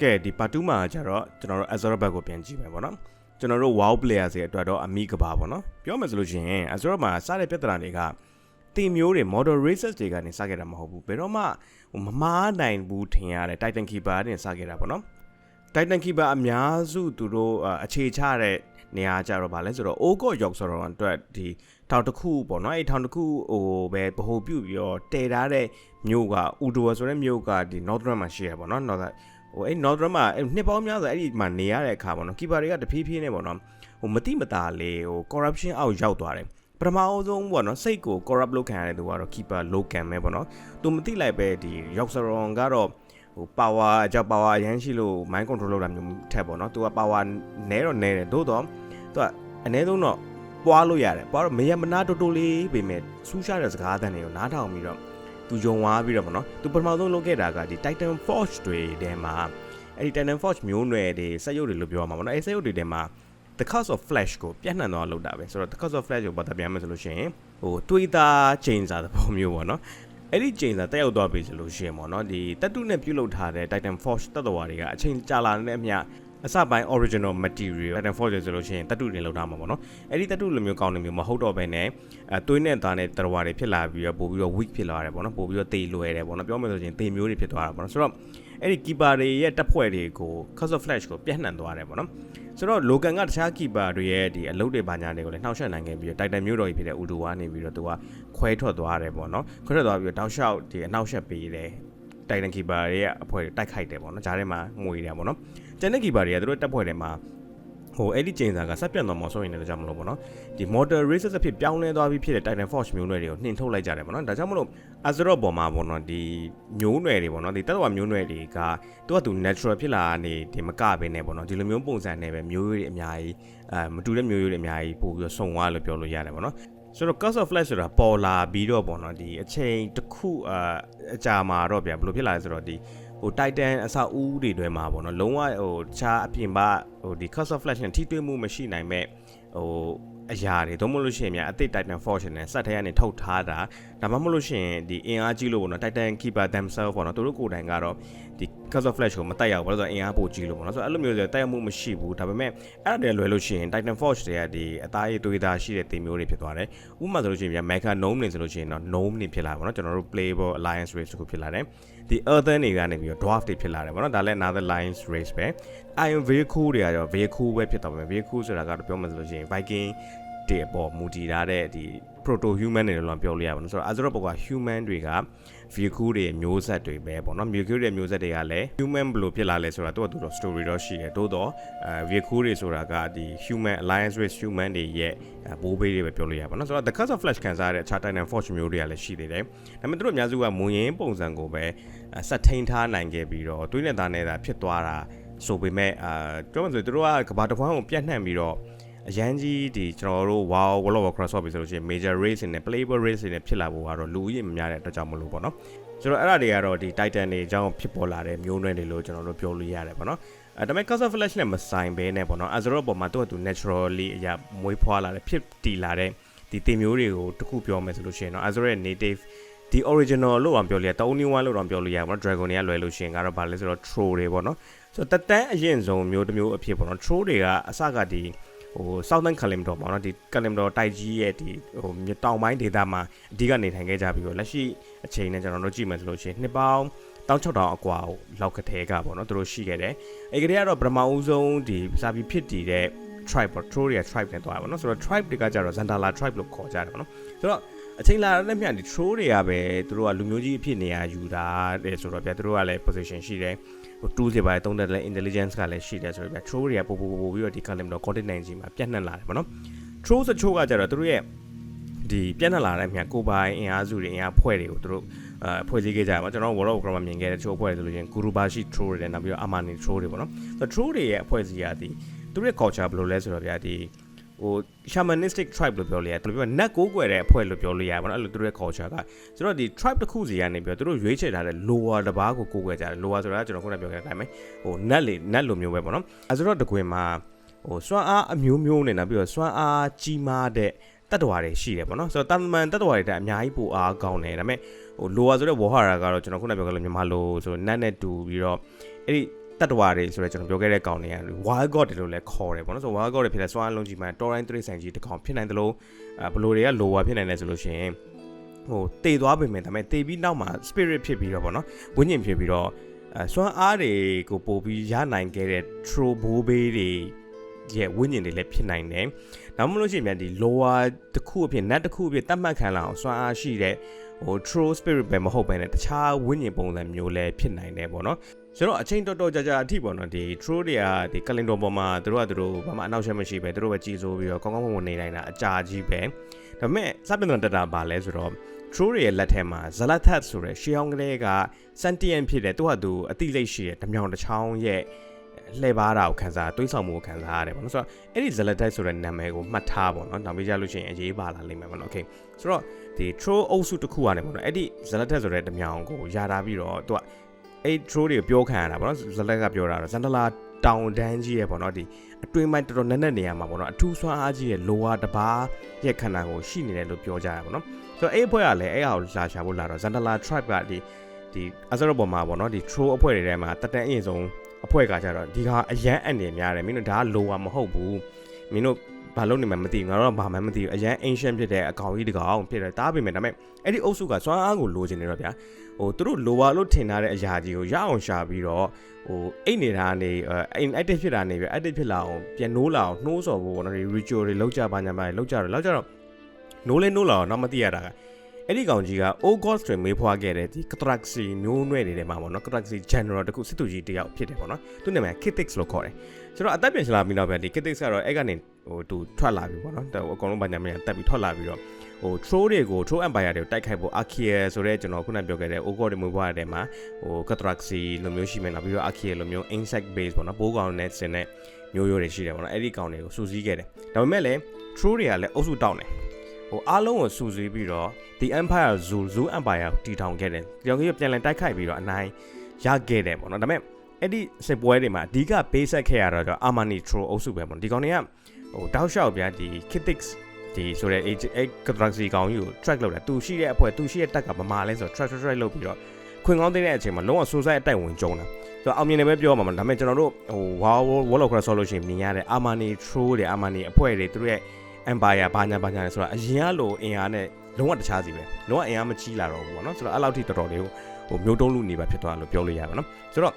ကဲဒီပါတူးမှာကျတော့ကျွန်တော်တို့ Azure ဘက်ကိုပြန်ကြည့်မယ်ပေါ့နော်ကျွန်တော်တို့ WoW player တွေအတွက်တော့အမိကဘာပေါ့နော်ပြောမယ်ဆိုလို့ရှိရင် Azure မှာစတဲ့ပြဿနာတွေကတင်မျိုးတွေ model races တွေကနေစခဲ့တာမဟုတ်ဘူးဘယ်တော့မှဟိုမမားနိုင်ဘူးထင်ရတဲ့ Titan Keeper တွေစခဲ့တာပေါ့နော် Titan Keeper အများစုသူတို့အာအခြေချတဲ့နေရာကြတော့ဗာလဲဆိုတော့ Ogo York ဆိုတော့အတွက်ဒီထောင်တစ်ခုပေါ့နော်အဲ့ထောင်တစ်ခုဟိုပဲဗဟိုပြုတ်ပြီးတော့တည်ထားတဲ့မြို့က Udoa ဆိုတဲ့မြို့ကဒီ Northern မှာရှိရပေါ့နော် Northern ဟိုအဲ့ Northern မှာအဲ့နှစ်ပေါင်းများစွာအဲ့ဒီမှာနေရတဲ့အခါပေါ့နော် Keeper တွေကတဖြည်းဖြည်းနဲ့ပေါ့နော်ဟိုမတိမတာလေးဟို corruption အောက်ရောက်သွားတယ်ပထမအဆုံးပေါ့နော်စိတ်ကို corrupt လုပ်ခံရတဲ့သူကတော့ keeper local ပဲပေါ့နော်သူမတိလိုက်ပဲဒီ Yoxeron ကတော့ဟို power အကြောက် power အရန်ရှိလို့ mind control လုပ်တာမျိုးထက်ပေါ့နော်သူက power နဲတော့နဲတယ်သို့တော့သူကအနည်းဆုံးတော့ပွားလို့ရတယ်ပွားတော့မရမနာတိုးတိုးလေးပေမဲ့စူးရှားတဲ့စကားအသံတွေကိုနားထောင်ပြီးတော့ သူယုံဝါပြီးတော့ပေါ့နော်သူပထမဆုံးလုပ်ခဲ့တာကဒီ Titan Forge တွေထဲမှာအဲ့ဒီ Titan Forge မျိုးနွယ်တွေစက်ရုပ်တွေလို့ပြောရမှာပေါ့နော်အဲ့စက်ရုပ်တွေထဲမှာ the cause of flash ကိုပြန့်နှံ့သွားလုပ်တာပဲဆိုတော့ the cause of flash ကိုဘာသာပြန်မယ်ဆိုလို့ရှိရင်ဟိုတွေးသားချိန်စာသဘောမျိုးပေါ့နော်အဲ့ဒီချိန်စာတက်ရောက်သွားပြီဆိုလို့ရှိရင်ပေါ့နော်ဒီတက်တုနဲ့ပြုတ်လုထားတဲ့ Titan Forge တက်တော်ဝါတွေကအချိန်ကြာလာတဲ့အမျှ အစပိုင်း original material Titan Forge ဆိုလို့ရှိရင်တက်တုတွေလောက်ထားမှာပေါ့နော်အဲ့ဒီတက်တုလိုမျိုးကောင်းနေမျိုးမဟုတ်တော့ဘဲနဲ့အဲသွေးနဲ့သားနဲ့တော်ဝါတွေဖြစ်လာပြီးတော့ပို့ပြီးတော့ weak ဖြစ်လာတယ်ပေါ့နော်ပို့ပြီးတော့တေလွယ်တယ်ပေါ့နော်ပြောမယ်ဆိုရင်တေမျိုးတွေဖြစ်သွားတာပေါ့နော်ဆိုတော့အဲ့ဒီ keeper တွေရဲ့တပ်ဖွဲ့တွေကို cause of flash ကိုပြန့်နှံ့သွားတယ်ပေါ့နော်ဆိုတော့ logan ကတခြား keeper တွေရဲ့ဒီအလုပ်တွေဘာညာတွေကိုလည်းနှောက်ယှက်နိုင်ခဲ့ပြီးတော့ titan မျိုးတော်ကြီးဖြစ်တဲ့ udo ကနေပြီးတော့သူကခွဲထွက်သွားတယ်ပေါ့နော်ခွဲထွက်သွားပြီးတော့တောက်လျှောက်ဒီအနှောက်ယှက်ပေးတယ် Titan Keeper တွေရဲ့အဖွဲ့တွေတိုက်ခိုက်တယ်ပေါ့နော်ဂျားထဲမှာငွေတယ်ပေါ့နော်ကျန်တဲ့ Keeper တွေကသူတို့တပ်ဖွဲ့တွေမှာဟိုအဲ့ဒီချိန်စာကဆက်ပြတ်သွားမှာဆိုရင်လည်းကြောင့်မလို့ပေါ့နော်ဒီ Mortal Races အဖြစ်ပြောင်းလဲသွားပြီးဖြစ်တဲ့ Titan Force မျိုးနွယ်တွေကိုနှင်ထုတ်လိုက်ကြတယ်ပေါ့နော်ဒါကြောင့်မလို့ Azeroth ပေါ်မှာပေါ့နော်ဒီမျိုးနွယ်တွေပေါ့နော်ဒီတက်တော်မျိုးနွယ်တွေကသူကသူ natural ဖြစ်လာနေဒီမကဘဲနဲ့ပေါ့နော်ဒီလိုမျိုးပုံစံနဲ့ပဲမျိုးရိုးတွေအများကြီးအဲမတူတဲ့မျိုးရိုးတွေအများကြီးပို့ပြီးတော့စုံသွားလို့ပြောလို့ရတယ်ပေါ့နော် ဆိုတော့ Curse of Flash ဆိုတာပေါ်လာပြီးတော့ပေါ့နော်ဒီအချိန်တစ်ခုအာအကြာမှာတော့ဗျာဘယ်လိုဖြစ်လာလဲဆိုတော့ဒီဟို Titan အစအဦးတွေတွဲမှာပေါ့နော်လုံးဝဟိုတခြားအပြင်ပဟိုဒီ Curse of Flash နဲ့ထိတွေ့မှုမရှိနိုင်မဲ့ဟိုအရာတွေတော့မဟုတ်လို့ရှိရင်များအသစ် Titan Force နဲ့စက်ထဲကနေထုတ်ထားတာဒါမှမဟုတ်လို့ရှိရင်ဒီအင်အားကြီးလို့ပေါ့နော် Titan Keeper themselves ပေါ့နော်သူတို့ကိုယ်တိုင်ကတော့ဒီ Curse of Flash ကိုမတက်ရောက်ဘူးလို့ဆိုတော့အင်အားပိုကြီးလို့ပေါ့နော်ဆိုတော့အဲ့လိုမျိုးဆိုတက်ရောက်မှုမရှိဘူးဒါပေမဲ့အဲ့ဒါတွေလွယ်လို့ရှိရင် Titan Force တွေကဒီအသားရည်သွေးသားရှိတဲ့တင်မျိုးတွေဖြစ်သွားတယ်ဥပမာဆိုလို့ရှိရင်ဗျာ Mecha Gnome နေဆိုလို့ရှိရင်တော့ Gnome နေဖြစ်လာပါတော့ကျွန်တော်တို့ Playable Alliance Race ကိုဖြစ်လာတယ်ဒီ Earthen တွေကနေပြီးတော့ Dwarf တွေဖြစ်လာတယ်ပေါ့နော်ဒါလည်း Another Alliance Race ပဲ Iron Vehicle တွေကကျတော့ Vehicle ပဲဖြစ်တော့မယ် Vehicle ဆိုတာကတော့ပြောမှဆိုလို့ရှိရင် Viking တွေအပေါ်မူတည်ထားတဲ့ဒီ proto human တွေလို့ပြောလို့ရပါဘူးဆိုတော့ Azeroth ဘောက human တွေက vehicle တွေမျိုးဆက်တွေပဲပေါ့နော် vehicle တွေမျိုးဆက်တွေကလည်း human ဘယ်လိုဖြစ်လာလဲဆိုတာသူကသူတော့ story တော့ရှိတယ်သို့တော့အဲ vehicle တွေဆိုတာကဒီ human alliance with human တွေရဲ့ဘိုးဘေးတွေပဲပြောလို့ရပါတော့ဆိုတော့ the curse of flash ခံစားရတဲ့ chart titan forge မျိုးတွေကလည်းရှိသေးတယ်ဒါပေမဲ့သူတို့အများစုကမွန်ရင်ပုံစံကိုပဲဆက်ထိန်ထားနိုင်ခဲ့ပြီးတော့တွေးနဲ့သားနဲ့သာဖြစ်သွားတာဆိုပေမဲ့အာပြောမှဆိုသူတို့ကကဘာတစ်ခွန်းကိုပြတ်နှံ့ပြီးတော့ အရန်ကြီးဒီကျွန်တော်တို့ wow world of warcraft ဆိုပြီးဆိုလို့ရှိရင် major race တွေနဲ့ playable race တွေနဲ့ဖြစ်လာဖို့ကတော့လူကြီးမများတဲ့အတွက်ကြောင့်မလို့ပေါ့နော်ဆိုတော့အဲ့ဒါတွေကတော့ဒီ titan တွေအကြောင်းဖြစ်ပေါ်လာတဲ့မျိုးနွယ်တွေလို့ကျွန်တော်တို့ပြောလို့ရတယ်ပေါ့နော်အဲဒါပေမဲ့ Castle Flash နဲ့မဆိုင်ဘဲနဲ့ပေါ့နော် Azeroth ပေါ်မှာသူ့အတူ naturally အရာမွေးဖွားလာတဲ့ဖြစ်တည်လာတဲ့ဒီတင်မျိုးတွေကိုတခုပြောမယ်ဆိုလို့ရှိရင်တော့ Azeroth ရဲ့ native ဒီ original လို့အောင်ပြောလို့ရတောင်းနီဝါလို့တော့ပြောလို့ရပါတော့ dragon တွေကလွယ်လို့ရှိရင်ကတော့ဗာလဲဆိုတော့ troll တွေပေါ့နော်ဆိုတော့တတန်းအရင်ဆုံးမျိုးတစ်မျိုးအဖြစ်ပေါ့နော် troll တွေကအစကဒီ ဟို Southern Kalimdor ပေါ့နော်ဒီ Kalimdor တိုက်ကြီးရဲ့ဒီဟိုမြေတောင်ပိုင်းဒေသမှာအဓိကနေထိုင်ခဲ့ကြပြီးတော့လက်ရှိအချိန်နဲ့ကျွန်တော်တို့ကြည့်မယ်ဆိုလို့ရှိရင်နှစ်ပေါင်း16000အကွာလောက်ကထဲကပေါ့နော်သူတို့ရှိခဲ့တယ်အဲ့ကလေးကတော့ပထမဦးဆုံးဒီစာပြီးဖြစ်တည်တဲ့ tribe ပေါ့ Troria tribe နဲ့တွားပါတော့ဆိုတော့ tribe တွေကကြတော့ Zandala tribe လို့ခေါ်ကြတယ်ပေါ့နော်ဆိုတော့အချိန်လာတဲ့မြတ်ဒီ troll တွေကပဲသူတို့ကလူမျိုးကြီးအဖြစ်နေရာယူတာတဲ့ဆိုတော့ဗျာသူတို့ကလည်း position ရှိတယ်ဟို tools တွေပါတုံးတဲ့လည်း intelligence ကလည်းရှိတယ်ဆိုတော့ဗျာ troll တွေကပို့ပို့ပို့ပြီးတော့ဒီ column တော့ continent ကြီးမှာပြန့်နှံ့လာတယ်ပေါ့နော် troll စချိုးကကြတော့သူတို့ရဲ့ဒီပြန့်နှံ့လာတဲ့မြတ်ကိုပိုင်အင်အားစုတွေအင်အားဖွဲ့တွေကိုသူတို့အဲဖွဲ့စည်းခဲ့ကြပါကျွန်တော် World of Warcraft မှာမြင်ခဲ့တဲ့ချိုးဖွဲ့တွေဆိုလို့ရှိရင် Gurubashi troll တွေနဲ့နောက်ပြီးတော့ Amani troll တွေပေါ့နော်ဆိုတော့ troll တွေရဲ့အဖွဲ့အစည်းရာဒီသူတို့ရဲ့ culture ဘယ်လိုလဲဆိုတော့ဗျာဒီ ဟို shamanistic tribe လို့ပြောလို့ရတယ်သူတို့ပြောနတ်ကိုးကွယ်တဲ့အဖွဲ့လို့ပြောလို့ရပါတော့အဲ့လိုသူတို့ရဲ့ culture ကဆိုတော့ဒီ tribe တစ်ခုစီကနေပြီးတော့သူတို့ရွေးချယ်ထားတဲ့ lower တစ်ပါးကိုကိုးကွယ်ကြတယ် lower ဆိုတာကျွန်တော်ခုနပြောခဲ့တဲ့အတိုင်းပဲဟိုနတ်လေနတ်လိုမျိုးပဲပေါ့နော်အဲဆိုတော့တကွင်မှာဟိုစွမ်းအားအမျိုးမျိုးနဲ့နောက်ပြီးတော့စွမ်းအားကြီးမားတဲ့တတ္တဝါတွေရှိတယ်ပေါ့နော်ဆိုတော့တာမန်တတ္တဝါတွေတဲ့အများကြီးပိုအားကောင်းတယ်ဒါပေမဲ့ဟို lower ဆိုတဲ့ဝေါ်ဟာရာကတော့ကျွန်တော်ခုနပြောခဲ့လို့မြန်မာလိုဆိုနတ်နဲ့တူပြီးတော့အဲ့ဒီ တတ္တဝါတွေဆိုတော့ကျွန်တော်ပြောခဲ့တဲ့ကောင်တွေက wild god တွေလို့လည်းခေါ်တယ်ပေါ့နော်ဆို wild god တွေဖြစ်တဲ့စွမ်းအားလုံးကြီးမှ torrent 3ဆိုင်ကြီးတစ်ကောင်ဖြစ်နိုင်တယ်လို့အဲဘလိုတွေက lower ဖြစ်နိုင်တယ်ဆိုလို့ရှိရင်ဟိုတည်သွားပြီမယ်ဒါပေမဲ့တည်ပြီးနောက်မှာ spirit ဖြစ်ပြီးတော့ပေါ့နော်ဝိညာဉ်ဖြစ်ပြီးတော့အဲစွမ်းအားတွေကိုပို့ပြီးရနိုင်ခဲ့တဲ့ trobo bay တွေရဲ့ဝိညာဉ်တွေလည်းဖြစ်နိုင်တယ်။ဒါမှမဟုတ်လို့ရှိရင်ပြန်ဒီ lower တစ်ခုအဖြစ် net တစ်ခုအဖြစ်တတ်မှတ်ခံလာအောင်စွမ်းအားရှိတဲ့ဟို true spirit ပဲမဟုတ်ဘဲနဲ့တခြားဝိညာဉ်ပုံစံမျိုးလည်းဖြစ်နိုင်တယ်ပေါ့နော်။ ဆိုတော့အချိန်တော်တော်ကြာကြာအထိပေါ့နော်ဒီ true တွေကဒီကလင်တော်ပေါ်မှာတို့ကတို့ဘာမှအနောက်ရှက်မရှိပဲတို့ပဲကြည်စိုးပြီးတော့ကောင်းကောင်းမွန်မွန်နေနိုင်တာအကြာကြီးပဲ။ဒါပေမဲ့စပင်တော်တတာပါလဲဆိုတော့ true တွေရဲ့လက်ထဲမှာ Zalathat ဆိုတဲ့ရှေးအောင်ကလေးက sentient ဖြစ်တဲ့သူ့ဟာသူအတိလိတ်ရှိတဲ့ဓမြောင်တစ်ချောင်းရဲ့လှည့်ပါတာကိုခံစားတွေးဆောင်မှုကိုခံစားရတယ်ပေါ့နော်ဆိုတော့အဲ့ဒီ Zalathat ဆိုတဲ့နာမည်ကိုမှတ်ထားပေါ့နော်နောက်ပြီးကြလို့ရှိရင်အရေးပါလာလိမ့်မယ်ပေါ့နော် okay ဆိုတော့ဒီ troll အုပ်စုတစ်ခုကနေပေါ့နော်အဲ့ဒီ Zalathat ဆိုတဲ့ဓမြောင်ကိုယာတာပြီးတော့သူက အဲ့ troll တွေပြောခံရတာပေါ့နော် Zalathat ကပြောတာတော့ဇန်ဒလာတောင်တန်းကြီးရဲ့ပေါ့နော်ဒီအတွင်းပိုင်းတော်တော်နက်နက်နေရမှာပေါ့နော်အထူးဆွမ်းအားကြီးရဲ့လိုဝါတဘာရဲ့ခန္ဓာကိုရှိနေတယ်လို့ပြောကြရပါတော့ဆိုတော့အဲ့အဖွဲ့ကလည်းအဲ့ဟာကိုလာရှာဖို့လာတော့ Zandala tribe ကဒီဒီအစရပေါ်မှာပေါ့နော်ဒီ troll အဖွဲ့တွေထဲမှာတက်တန်းအရင်ဆုံးအဖွဲ့ကကြတော့ဒီကအရန်အန်နေများတယ်မင်းတို့ဒါကလိုဝါမဟုတ်ဘူးမင်းတို့ဘာလို့နေမှမသိဘူးငါတို့ကဘာမှမသိဘူးအရန် ancient ဖြစ်တဲ့အကောင်ကြီးတကောင်ဖြစ်တယ်တားပေမဲ့ဒါပေမဲ့အဲ့ဒီအုပ်စုကစွမ်းအားကိုလိုချင်နေတော့ဗျာ ဟိုသူတို့လိုဝါလို့ထင်ထားတဲ့အရာကြီးကိုရအောင်ရှာပြီးတော့ဟိုအိတ်နေတာနေအိမ် active ဖြစ်တာနေပြီ active ဖြစ်လာအောင်ပြန်နိုးလာအောင်နှိုးဆော်ဖို့ပေါ့နော်ဒီ ritual တွေလောက်ကြပါညာပါလောက်ကြတော့လောက်ကြတော့နိုးလဲနိုးလာအောင်တော့မသိရတာကအဲ့ဒီကောင်ကြီးက August တွင်မေးဖွားခဲ့တဲ့ဒီ Catraxi မျိုးနွယ်တွေထဲမှာပေါ့နော် Catraxi General တခုစစ်သူကြီးတယောက်ဖြစ်တယ်ပေါ့နော်သူနာမည် Kitix လို့ခေါ်တယ်ကျွန်တော်အသက်ပြန်ချလာပြီးတော့ဗျဒီ Kitix ကတော့အဲ့ကနေဟိုသူထွက်လာပြီပေါ့နော်အကုန်လုံးဘာညာမညာတက်ပြီးထွက်လာပြီးတော့ ဟို troll တွေကို troll empire တွေကိုတိုက်ခိုက်ဖို့ Archaea ဆိုတဲ့ကျွန်တော်ခုနပြောခဲ့တဲ့ Ogre တွေမျိုးပွားတဲ့မှာဟို Catraxi လိုမျိုးရှိမယ်နောက်ပြီးတော့ Archaea လိုမျိုး insect base ပေါ့နော်ပိုးကောင်နဲ့ဆင်တဲ့မျိုးရိုးတွေရှိတယ်ပေါ့နော်အဲ့ဒီကောင်တွေကိုစူးစီးခဲ့တယ်ဒါပေမဲ့လည်း troll တွေကလည်းအုပ်စုတောင်းတယ်ဟိုအားလုံးကိုစူးစီးပြီးတော့ The Empire Zoo Zoo Empire ကိုတည်ထောင်ခဲ့တယ်ဒီကောင်ကြီးပြန်လည်တိုက်ခိုက်ပြီးတော့အနိုင်ရခဲ့တယ်ပေါ့နော်ဒါပေမဲ့အဲ့ဒီစစ်ပွဲတွေမှာအဓိကပေးဆက်ခဲ့ရတော့ Armani Troll အုပ်စုပဲပေါ့ဒီကောင်တွေကဟိုတောက်လျှောက်ဗျာဒီ Kitix ဒီဆိုတဲ့အဲ့ Galaxy ကောင်ကြီးကို track လုပ်တယ်သူရှိတဲ့အဖွဲ့သူရှိတဲ့တက်ကမမာလဲဆိုတော့ track track track လုပ်ပြီးတော့ခွင်ကောင်းတဲ့အချိန်မှာလုံးဝစူးစိုက်အတိုက်ဝင်ကြုံတာဆိုတော့အောင်မြင်တယ်ပဲပြောမှာမဟုတ်ဒါပေမဲ့ကျွန်တော်တို့ဟို Wow Wall of Crash ဆိုလို့ရှိရင်မြင်ရတဲ့ Armani Troll တွေ Armani အဖွဲ့တွေသူတို့ရဲ့ Empire ဘာညာဘာညာလဲဆိုတော့အရင်ကလိုအင်အားနဲ့လုံးဝတခြားစီပဲလုံးဝအင်အားမကြီးလာတော့ဘူးပေါ့နော်ဆိုတော့အဲ့လောက်ထိတော်တော်လေးဟိုမျိုးတုံးလူနေပါဖြစ်သွားလို့ပြောလို့ရပါနော်ဆိုတော့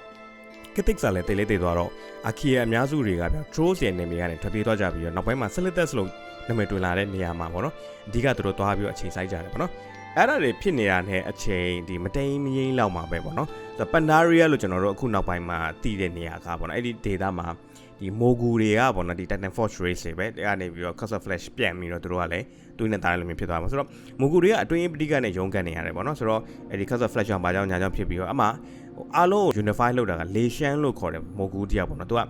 ကတစ်စာလည်းတိတ်လေးတိတ်သွားတော့အာခီယာအများစုတွေကဗျ Trolls ရဲ့နေရာကနေထွက်ပြေးသွားကြပြီးတော့နောက်ပိုင်းမှာ Slitus လို့ နာမည်တွင်လာတဲ့နေရာမှာပေါ့နော်အဓိကသူတို့သွားပြီးတော့အခြေစိုက်ကြတယ်ပေါ့နော်အဲ့ဒါတွေဖြစ်နေတာနဲ့အချိန်ဒီမတိန်မရင်းလောက်မှာပဲပေါ့နော်ဆိုတော့ပန်နာရီယာလို့ကျွန်တော်တို့အခုနောက်ပိုင်းမှာတည်တဲ့နေရာကပေါ့နော်အဲ့ဒီ data မှာဒီမိုဂူတွေကပေါ့နော်ဒီ Titan Force Race တွေပဲအဲ့ကနေပြီးတော့ Castle Flash ပြန်ပြီးတော့သူတို့ကလည်းတွင်းနဲ့တားတယ်လို့မျိုးဖြစ်သွားမှာဆိုတော့မိုဂူတွေကအတွင်းပဋိကနဲ့ရုန်းကန်နေရတယ်ပေါ့နော်ဆိုတော့အဲ့ဒီ Castle Flash ကြောင့်ဘာကြောင့်ညာကြောင့်ဖြစ်ပြီးတော့အမှအားလုံးကို unify လုပ်တာကလေရှန်လို့ခေါ်တယ်မိုဂူတယောက်ပေါ့နော်သူက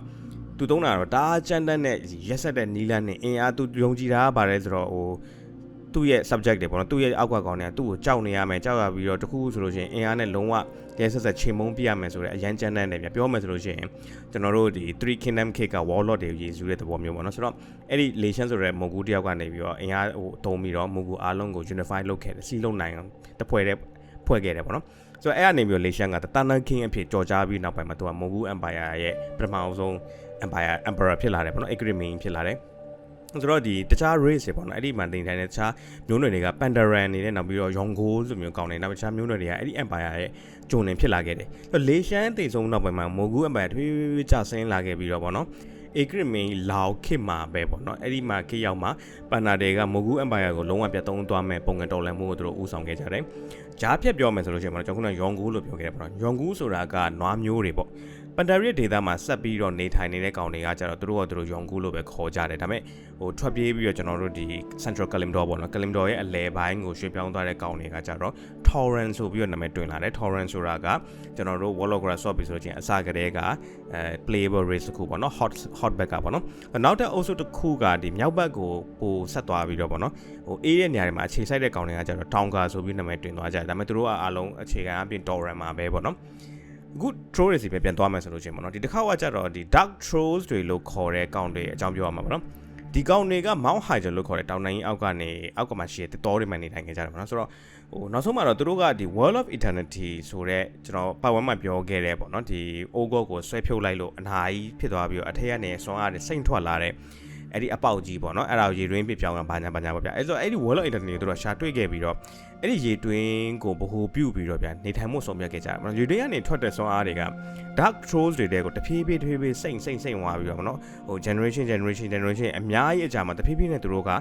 သူတုံးတာတော့တားကြမ်းတမ်းနဲ့ရက်ဆက်တဲ့နီလန်းနဲ့အင်အားသူယုံကြည်တာကပါတယ်ဆိုတော့ဟိုသူ့ရဲ့ subject တွေပေါ့နော်သူ့ရဲ့အောက်ကကောင်တွေကသူ့ကိုကြောက်နေရမယ်ကြောက်ရပြီးတော့တခုဆိုလို့ရှိရင်အင်အားနဲ့လုံးဝရဲဆက်ဆက်ချိန်မုံပြရမယ်ဆိုတဲ့အရန်ကြမ်းတမ်းတယ်ဗျပြောမယ်ဆိုလို့ရှိရင်ကျွန်တော်တို့ဒီ3 Kingdom Cake က Warlord တွေကိုရည်စူးတဲ့သဘောမျိုးပေါ့နော်ဆိုတော့အဲ့ဒီ Lesion ဆိုတဲ့မုတ်ကူတယောက်ကနေပြီးတော့အင်အားဟိုတုံးပြီးတော့မုတ်ကူအားလုံးကို unify လုပ်ခဲ့တယ်စီလုံးနိုင်အောင်တပွဲတဲ့ဖွဲ့ခဲ့တယ်ပေါ့နော်ဆိုတော့အဲ့ကနေပြီးတော့ Lesion က Thunder King အဖြစ်ကြော်ကြားပြီးနောက်ပိုင်းမှာသူကမုတ်ကူ Empire ရဲ့ပထမအောင်ဆုံး Empire Emperor ဖြစ်လာတယ်ပေါ့နော် Agri Main ဖြစ်လာတယ်ဆိုတော့ဒီတခြား race တွေပေါ့နော်အဲ့ဒီမှာတင်တိုင်းတဲ့တခြားမျိုးနွယ်တွေက Pandaran နေနဲ့နောက်ပြီးတော့ Yongo ဆိုမျိုးကောင်းနေနောက်တခြားမျိုးနွယ်တွေကအဲ့ဒီ Empire ရဲ့ဂျုံနေဖြစ်လာခဲ့တယ်။ဆိုတော့လေရှမ်းတေဆုံးနောက်ပိုင်းမှာ Mogu Empire ထွေးထွေးကျဆင်းလာခဲ့ပြီးတော့ပေါ့နော်။ Agri Main လောင်ခေတ်မှာပဲပေါ့နော်အဲ့ဒီမှာခေတ်ရောက်မှာပန်နာတွေက Mogu Empire ကိုလုံးဝပြတ်သုံးသွားမဲ့ပုံကတော်လန်မှုကိုသူတို့ဦးဆောင်ခဲ့ကြတယ်။ဂျားဖြတ်ပြောမယ်ဆိုလို့ရှိရင်ပေါ့နော်ကျွန်တော်က Yongo လို့ပြောခဲ့တယ်ပေါ့နော်။ Yongo ဆိုတာကနွားမျိုးတွေပေါ့။ ပန်တာရီဒေတာမှာဆက်ပြီးတော့နေထိုင်နေတဲ့ကောင်တွေကကြတော့သူတို့ကသူတို့ယုံကူးလို့ပဲခေါ်ကြတယ်ဒါပေမဲ့ဟိုထွက်ပြေးပြီးတော့ကျွန်တော်တို့ဒီ Central Kalimdor ပေါ့နော် Kalimdor ရဲ့အလဲပိုင်းကိုရွှေ့ပြောင်းသွားတဲ့ကောင်တွေကကြတော့ Torrent ဆိုပြီးတော့နာမည်တွင်လာတယ် Torrent ဆိုတာကကျွန်တော်တို့ Wallograph Swap ပြီးဆိုလို့ချင်းအစကတည်းကအဲ playable race တစ်ခုပေါ့နော် hot hot back ကပေါ့နော်နောက်တဲ့အုပ်စုတစ်ခုကဒီမြောက်ဘက်ကိုပိုဆက်သွားပြီးတော့ပေါ့နော်ဟိုအေးတဲ့နေရာတွေမှာအခြေစိုက်တဲ့ကောင်တွေကကြတော့ Tonga ဆိုပြီးနာမည်တွင်သွားကြတယ်ဒါပေမဲ့သူတို့ကအားလုံးအခြေခံအပြင် Torrent မှာပဲပေါ့နော် အခု troll တွေစီပဲပြန်သွားမယ်ဆိုလို့ချင်းပေါ့နော်ဒီတစ်ခါကကြတော့ဒီ dark trolls တွေလို့ခေါ်တဲ့ account တွေအကြောင်းပြောရမှာပေါ့နော်ဒီကောင်တွေက Mount Hyjal လို့ခေါ်တဲ့တောင်တိုင်းအောက်ကနေအောက်ကမှရှိတဲ့တောတွေမှာနေထိုင်နေကြတယ်ပေါ့နော်ဆိုတော့ဟိုနောက်ဆုံးမှာတော့သူတို့ကဒီ World of Eternity ဆိုတဲ့ကျွန်တော်ပတ်ဝန်းမှာပြောခဲ့တဲ့ပေါ့နော်ဒီ Ogre ကိုဆွဲဖြုတ်လိုက်လို့အနာကြီးဖြစ်သွားပြီးတော့အထက်ကနေဆွမ်းအားတွေစိတ်ထွက်လာတဲ့ အဲ့ဒီအပေါက်ကြီးပေါ့နော်အဲ့ဒါကိုရေတွင်းပြပြောင်းကဘာညာဘာညာပေါ့ဗျအဲ့ဆိုအဲ့ဒီ World of Eternity ကိုသူတို့ရှာတွေ့ခဲ့ပြီးတော့အဲ့ဒီရေတွင်းကိုဗဟိုပြုပြီးတော့ဗျနေထိုင်မှုဆုံးဖြတ်ခဲ့ကြတယ်ပေါ့နော်ရေတွင်းကနေထွက်တဲ့ဆွမ်းအားတွေက dark trolls တွေတဲ့ကိုတဖြည်းဖြည်းတဖြည်းဖြည်းစိမ့်စိမ့်စိမ့်သွားပြီးတော့ပေါ့နော်ဟို generation generation generation အများကြီးအကြာမှာတဖြည်းဖြည်းနဲ့သူတို့က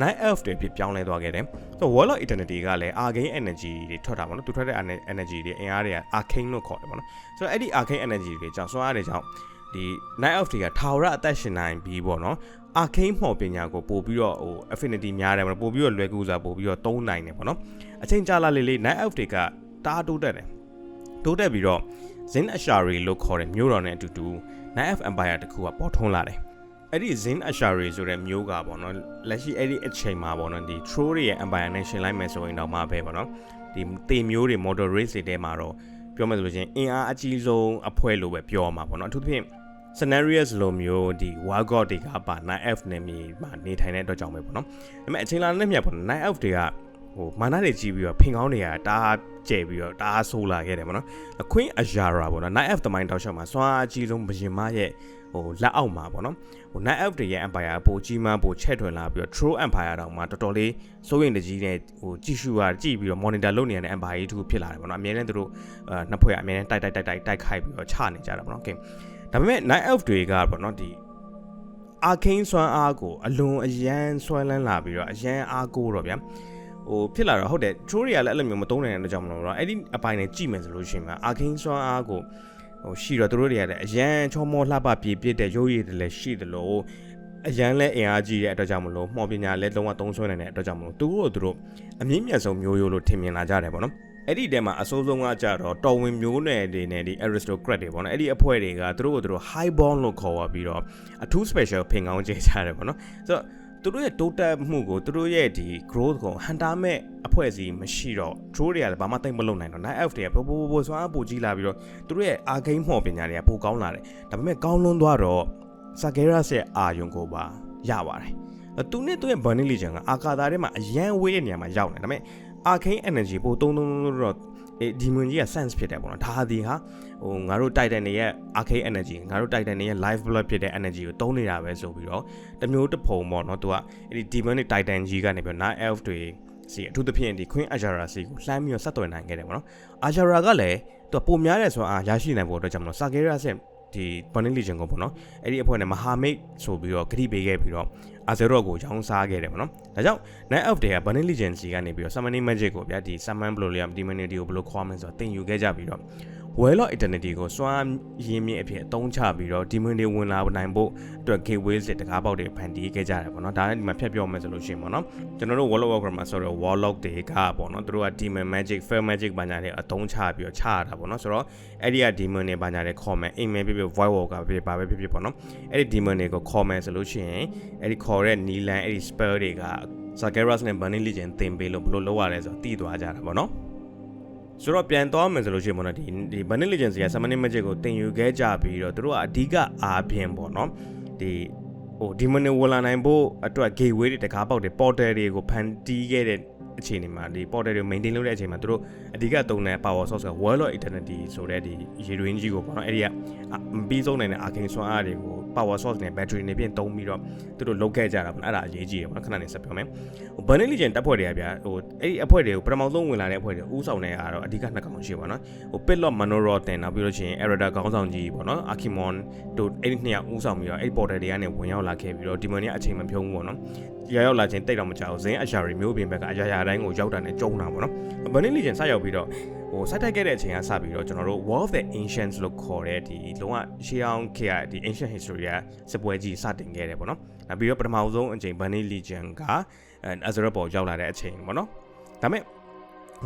night elf တွေဖြစ်ပြောင်းလဲသွားခဲ့တယ်ဆိုတော့ wall of eternity ကလည်း arcane energy တွေထွက်တာပေါ့နော်သူထွက်တဲ့ energy တွေအင်အားတွေက arcane လို့ခေါ်တယ်ပေါ့နော်ဆိုတော့အဲ့ဒီ arcane energy တွေကြောင့်ဆွမ်းအားတွေကြောင့် ဒီ night elf တွေကထာဝရအသက်ရှင်နိုင်ပြီးပေါ့နော် arcane မှော်ပညာကိုပို့ပြီးတော့ဟို affinity များတယ်ပေါ့နော်ပို့ပြီးတော့လွယ်ကူစွာပို့ပြီးတော့သုံးနိုင်တယ်ပေါ့နော်အချိန်ကြာလာလေလေ night elf တွေကတားတိုးတက်တယ်တိုးတက်ပြီးတော့ Zin Ashari လို့ခေါ်တဲ့မြို့တော်နဲ့အတူတူ Night of Empire တခုကပေါ်ထွန်းလာတယ်အဲ့ဒီ Zin Ashari ဆိုတဲ့မြို့ကပေါ့နော်လက်ရှိအဲ့ဒီအချိန်မှာပေါ့နော်ဒီ Troll ရဲ့ Empire နဲ့ရှင်လိုက်မယ်ဆိုရင်တော့မှပဲပေါ့နော်ဒီတေမျိုးတွေ Model Race တွေထဲမှာတော့ပြောမယ်ဆိုလို့ချင်းအင်အားအကြီးဆုံးအဖွဲ့လို့ပဲပြောမှာပေါ့နော်အထူးသဖြင့် scenarios လိုမျိုးဒီ war god တွေကပါ night elf နဲ့မြေမှာနေထိုင်တဲ့အတွက်ကြောင့်ပဲပေါ့နော်ဒါပေမဲ့အချိန်လာနဲ့မြတ်ပေါ့ night elf တွေကဟိုမာနတွေကြီးပြီးတော့ဖင်ကောင်းတွေကတားကျဲပြီးတော့တားဆိုးလာခဲ့တယ်ပေါ့နော်အခွင့်အရာရာပေါ့နော် night elf တမိုင်းတောက်ရှောက်မှာစွမ်းအားအကြီးဆုံးဘရင်မရဲ့ဟိုလက်အောက်မှာပေါ့နော်ဟို night elf တွေရဲ့ empire ပိုကြီးမားပိုချဲ့ထွင်လာပြီးတော့ true empire တောင်မှတော်တော်လေးစိုးရိမ်တကြီးနဲ့ဟိုကြည့်ရှုရကြည့်ပြီးတော့ monitor လုပ်နေရတဲ့ empire ကြီးတစ်ခုဖြစ်လာတယ်ပေါ့နော်အများနဲ့သူတို့အာနှစ်ဖွဲ့အများနဲ့တိုက်တိုက်တိုက်တိုက်တိုက်ခိုက်ပြီးတော့ချနေကြတာပေါ့နော် okay ဒါပေမဲ့ night elf တွေကပေါ့နော်ဒီ arcane စွမ်းအားကိုအလွန်အရန်ဆွဲလန်းလာပြီးတော့အရန်အားကိုတော့ဗျာဟိုဖြစ်လာတော့ဟုတ်တယ် true တွေကလည်းအဲ့လိုမျိုးမသုံးနိုင်တဲ့ကြောင့်မလို့တော့အဲ့ဒီအပိုင်းနဲ့ကြည့်မယ်ဆိုလို့ရှိရင်မှာ arcane စွမ်းအားကိုဟိုရှိတော့သူတို့တွေကလည်းအရန်ချောမောလှပပြေပြစ်တဲ့ရုပ်ရည်တွေလည်းရှိတယ်လို့အရန်လဲအင်အားကြီးတဲ့အတွက်ကြောင့်မလို့မှော်ပညာလည်းလုံးဝသုံးဆွဲနိုင်တဲ့အတွက်ကြောင့်မလို့သူတို့တို့အမြင့်မြတ်ဆုံးမျိုးရိုးလို့ထင်မြင်လာကြတယ်ပေါ့နော် အဲ့ဒီတဲမှာအစိုးဆုံးကကြတော့တော်ဝင်မျိုးနယ်တွေနဲ့ဒီ aristocrat တွေပေါ့နော်အဲ့ဒီအဖွဲ့တွေကသူတို့ကိုသူတို့ high bond လို့ခေါ်ပါပြီးတော့အထူး special ဖင်ကောင်းကျဲကြတယ်ပေါ့နော်ဆိုတော့သူတို့ရဲ့တိုးတက်မှုကိုသူတို့ရဲ့ဒီ growth ကိုဟန်တာမဲ့အဖွဲ့အစည်းမရှိတော့ troll တွေကလည်းဘာမှတိတ်မလုပ်နိုင်တော့ night elf တွေကပိုပိုပိုစွမ်းပိုကြီးလာပြီးတော့သူတို့ရဲ့ arcane မှော်ပညာတွေကပိုကောင်းလာတယ်ဒါပေမဲ့ကောင်းလွန်းသွားတော့ Sageras ရဲ့အာယုံကိုပါရပါတယ်သူနဲ့သူ့ရဲ့ Burning Legion ကအာကာသထဲမှာအရန်ဝေးတဲ့နေရာမှာရောက်နေဒါပေမဲ့ arcane energy ပိုသုံးသုံးတော့အေဒီမွန်ကြီးက sense ဖြစ်တယ်ပေါ့နော်ဒါဟာဒီဟာဟိုငါတို့ titan တွေရဲ့ arcane energy ငါတို့ titan တွေရဲ့ life blood ဖြစ်တဲ့ energy ကိုသုံးနေတာပဲဆိုပြီးတော့တမျိုးတစ်ဖုံပေါ့နော်သူကအဲ့ဒီ demon တွေ titan ကြီးကနေပြီးတော့ night elf တွေစီအထူးသဖြင့်ဒီ queen ajara စီကိုလှမ်းပြီးတော့ဆက်သွယ်နိုင်ခဲ့တယ်ပေါ့နော် ajara ကလည်းသူကပုံများတဲ့ဆိုအားရရှိနိုင်ဖို့အတွက်ကြောင့်မလို့ sagera ဆက် ဒီ burning legion ကိုပေါ့နော်အဲ့ဒီအဖွဲ့နဲ့မဟာမိတ်ဆိုပြီးတော့ဂရိပေးခဲ့ပြီးတော့အာဇေရော့ကိုရောင်းစားခဲ့တယ်ပေါ့နော်ဒါကြောင့် night elf တွေက burning legion စီကနေပြီးတော့ summoning magic ကိုဗျာဒီ summon ဘယ်လိုလဲ divinity ကိုဘယ်လိုခေါ်မလဲဆိုတော့သင်ယူခဲ့ကြပြီးတော့ well of eternity ကိုစွမ်းရင်းမြစ်အဖြစ်အသုံးချပြီးတော့ demon တွေဝင်လာနိုင်ဖို့အတွက် gateway စစ်တကားပေါက်တွေဖန်တီးခဲ့ကြတယ်ပေါ့နော်ဒါလည်းဒီမှာဖြတ်ပြောမယ်ဆိုလို့ရှိရင်ပေါ့နော်ကျွန်တော်တို့ world of warcraft မှာဆိုတော့ warlock တွေကပေါ့နော်သူတို့က demon magic fair magic ဘာညာတွေအသုံးချပြီးတော့ချရတာပေါ့နော်ဆိုတော့အဲ့ဒီက demon တွေဘာညာတွေခေါ်မယ်အိမ်မဲဖြစ်ဖြစ် void walker ဖြစ်ပါပဲဖြစ်ဖြစ်ပေါ့နော်အဲ့ဒီ demon တွေကိုခေါ်မယ်ဆိုလို့ရှိရင်အဲ့ဒီခေါ်တဲ့ nilan အဲ့ဒီ spell တွေက Sageras နဲ့ Burning Legion သင်ပေးလို့ဘယ်လိုလုပ်ရလဲဆိုတော့တည်သွားကြတာပေါ့နော် ဆိုတော့ပြန်သွားမယ်ဆိုလို့ရှိရင်ပေါ့နော်ဒီဒီ Burning Legion စီက Summoning Magic ကိုတင်ယူခဲ့ကြပြီးတော့သူတို့ကအဓိကအားဖြင့်ပေါ့နော်ဒီဟို Demon တွေဝင်လာနိုင်ဖို့အတွက် gateway တွေတကားပေါက်တွေ portal တွေကိုဖန်တီးခဲ့တဲ့ အခြေအနေမှာဒီ portal တွေ maintain လုပ်တဲ့အချိန်မှာသူတို့အဓိကသုံးတဲ့ power source က World of Eternity ဆိုတဲ့ဒီရေတွင်းကြီးကိုပေါ့နော်အဲ့ဒီကမပြီးဆုံးနိုင်တဲ့ arcane စွမ်းအားတွေကို power source နဲ့ battery တွေပြင်သုံးပြီးတော့သူတို့လုတ်ခဲ့ကြတာပေါ့နော်အဲ့ဒါအရေးကြီးတယ်ပေါ့နော်ခဏနေဆက်ပြောမယ်ဟို Burning Legion တပ်ဖွဲ့တွေကဗျာဟိုအဲ့ဒီအဖွဲ့တွေကိုပထမဆုံးဝင်လာတဲ့အဖွဲ့တွေဥဆောင်နေတာကတော့အဓိကနှစ်ကောင်ရှိပါတော့ဟို Pitlot Manoro တင်နောက်ပြီးလို့ရှိရင် Erada ခေါင်းဆောင်ကြီးပေါ့နော် Akimon တို့အဲ့ဒီနှစ်ယောက်ဥဆောင်ပြီးတော့အဲ့ဒီ portal တွေကနေဝင်ရောက်လာခဲ့ပြီးတော့ Demon တွေအချိန်မဖြုံးဘူးပေါ့နော် ရရောက်လာခြင်းတိတ်တော့မကြောက်ဇင်းအရှာရီမျိုးပြင်ဘက်ကအရာရာတိုင်းကိုရောက်တာနဲ့ကြုံတာပေါ့နော် Burning Legion စရောက်ပြီးတော့ဟိုစိုက်တိုက်ခဲ့တဲ့အချိန်ကစပြီးတော့ကျွန်တော်တို့ War of the Ancients လို့ခေါ်တဲ့ဒီလုံးဝရှေးအောင်ခေတ်ကဒီ Ancient History ကစစ်ပွဲကြီးစတင်ခဲ့တယ်ပေါ့နော်။နောက်ပြီးတော့ပထမဆုံးအချိန် Burning Legion က Azeroth ပေါ်ရောက်လာတဲ့အချိန်ပေါ့နော်။ဒါပေမဲ့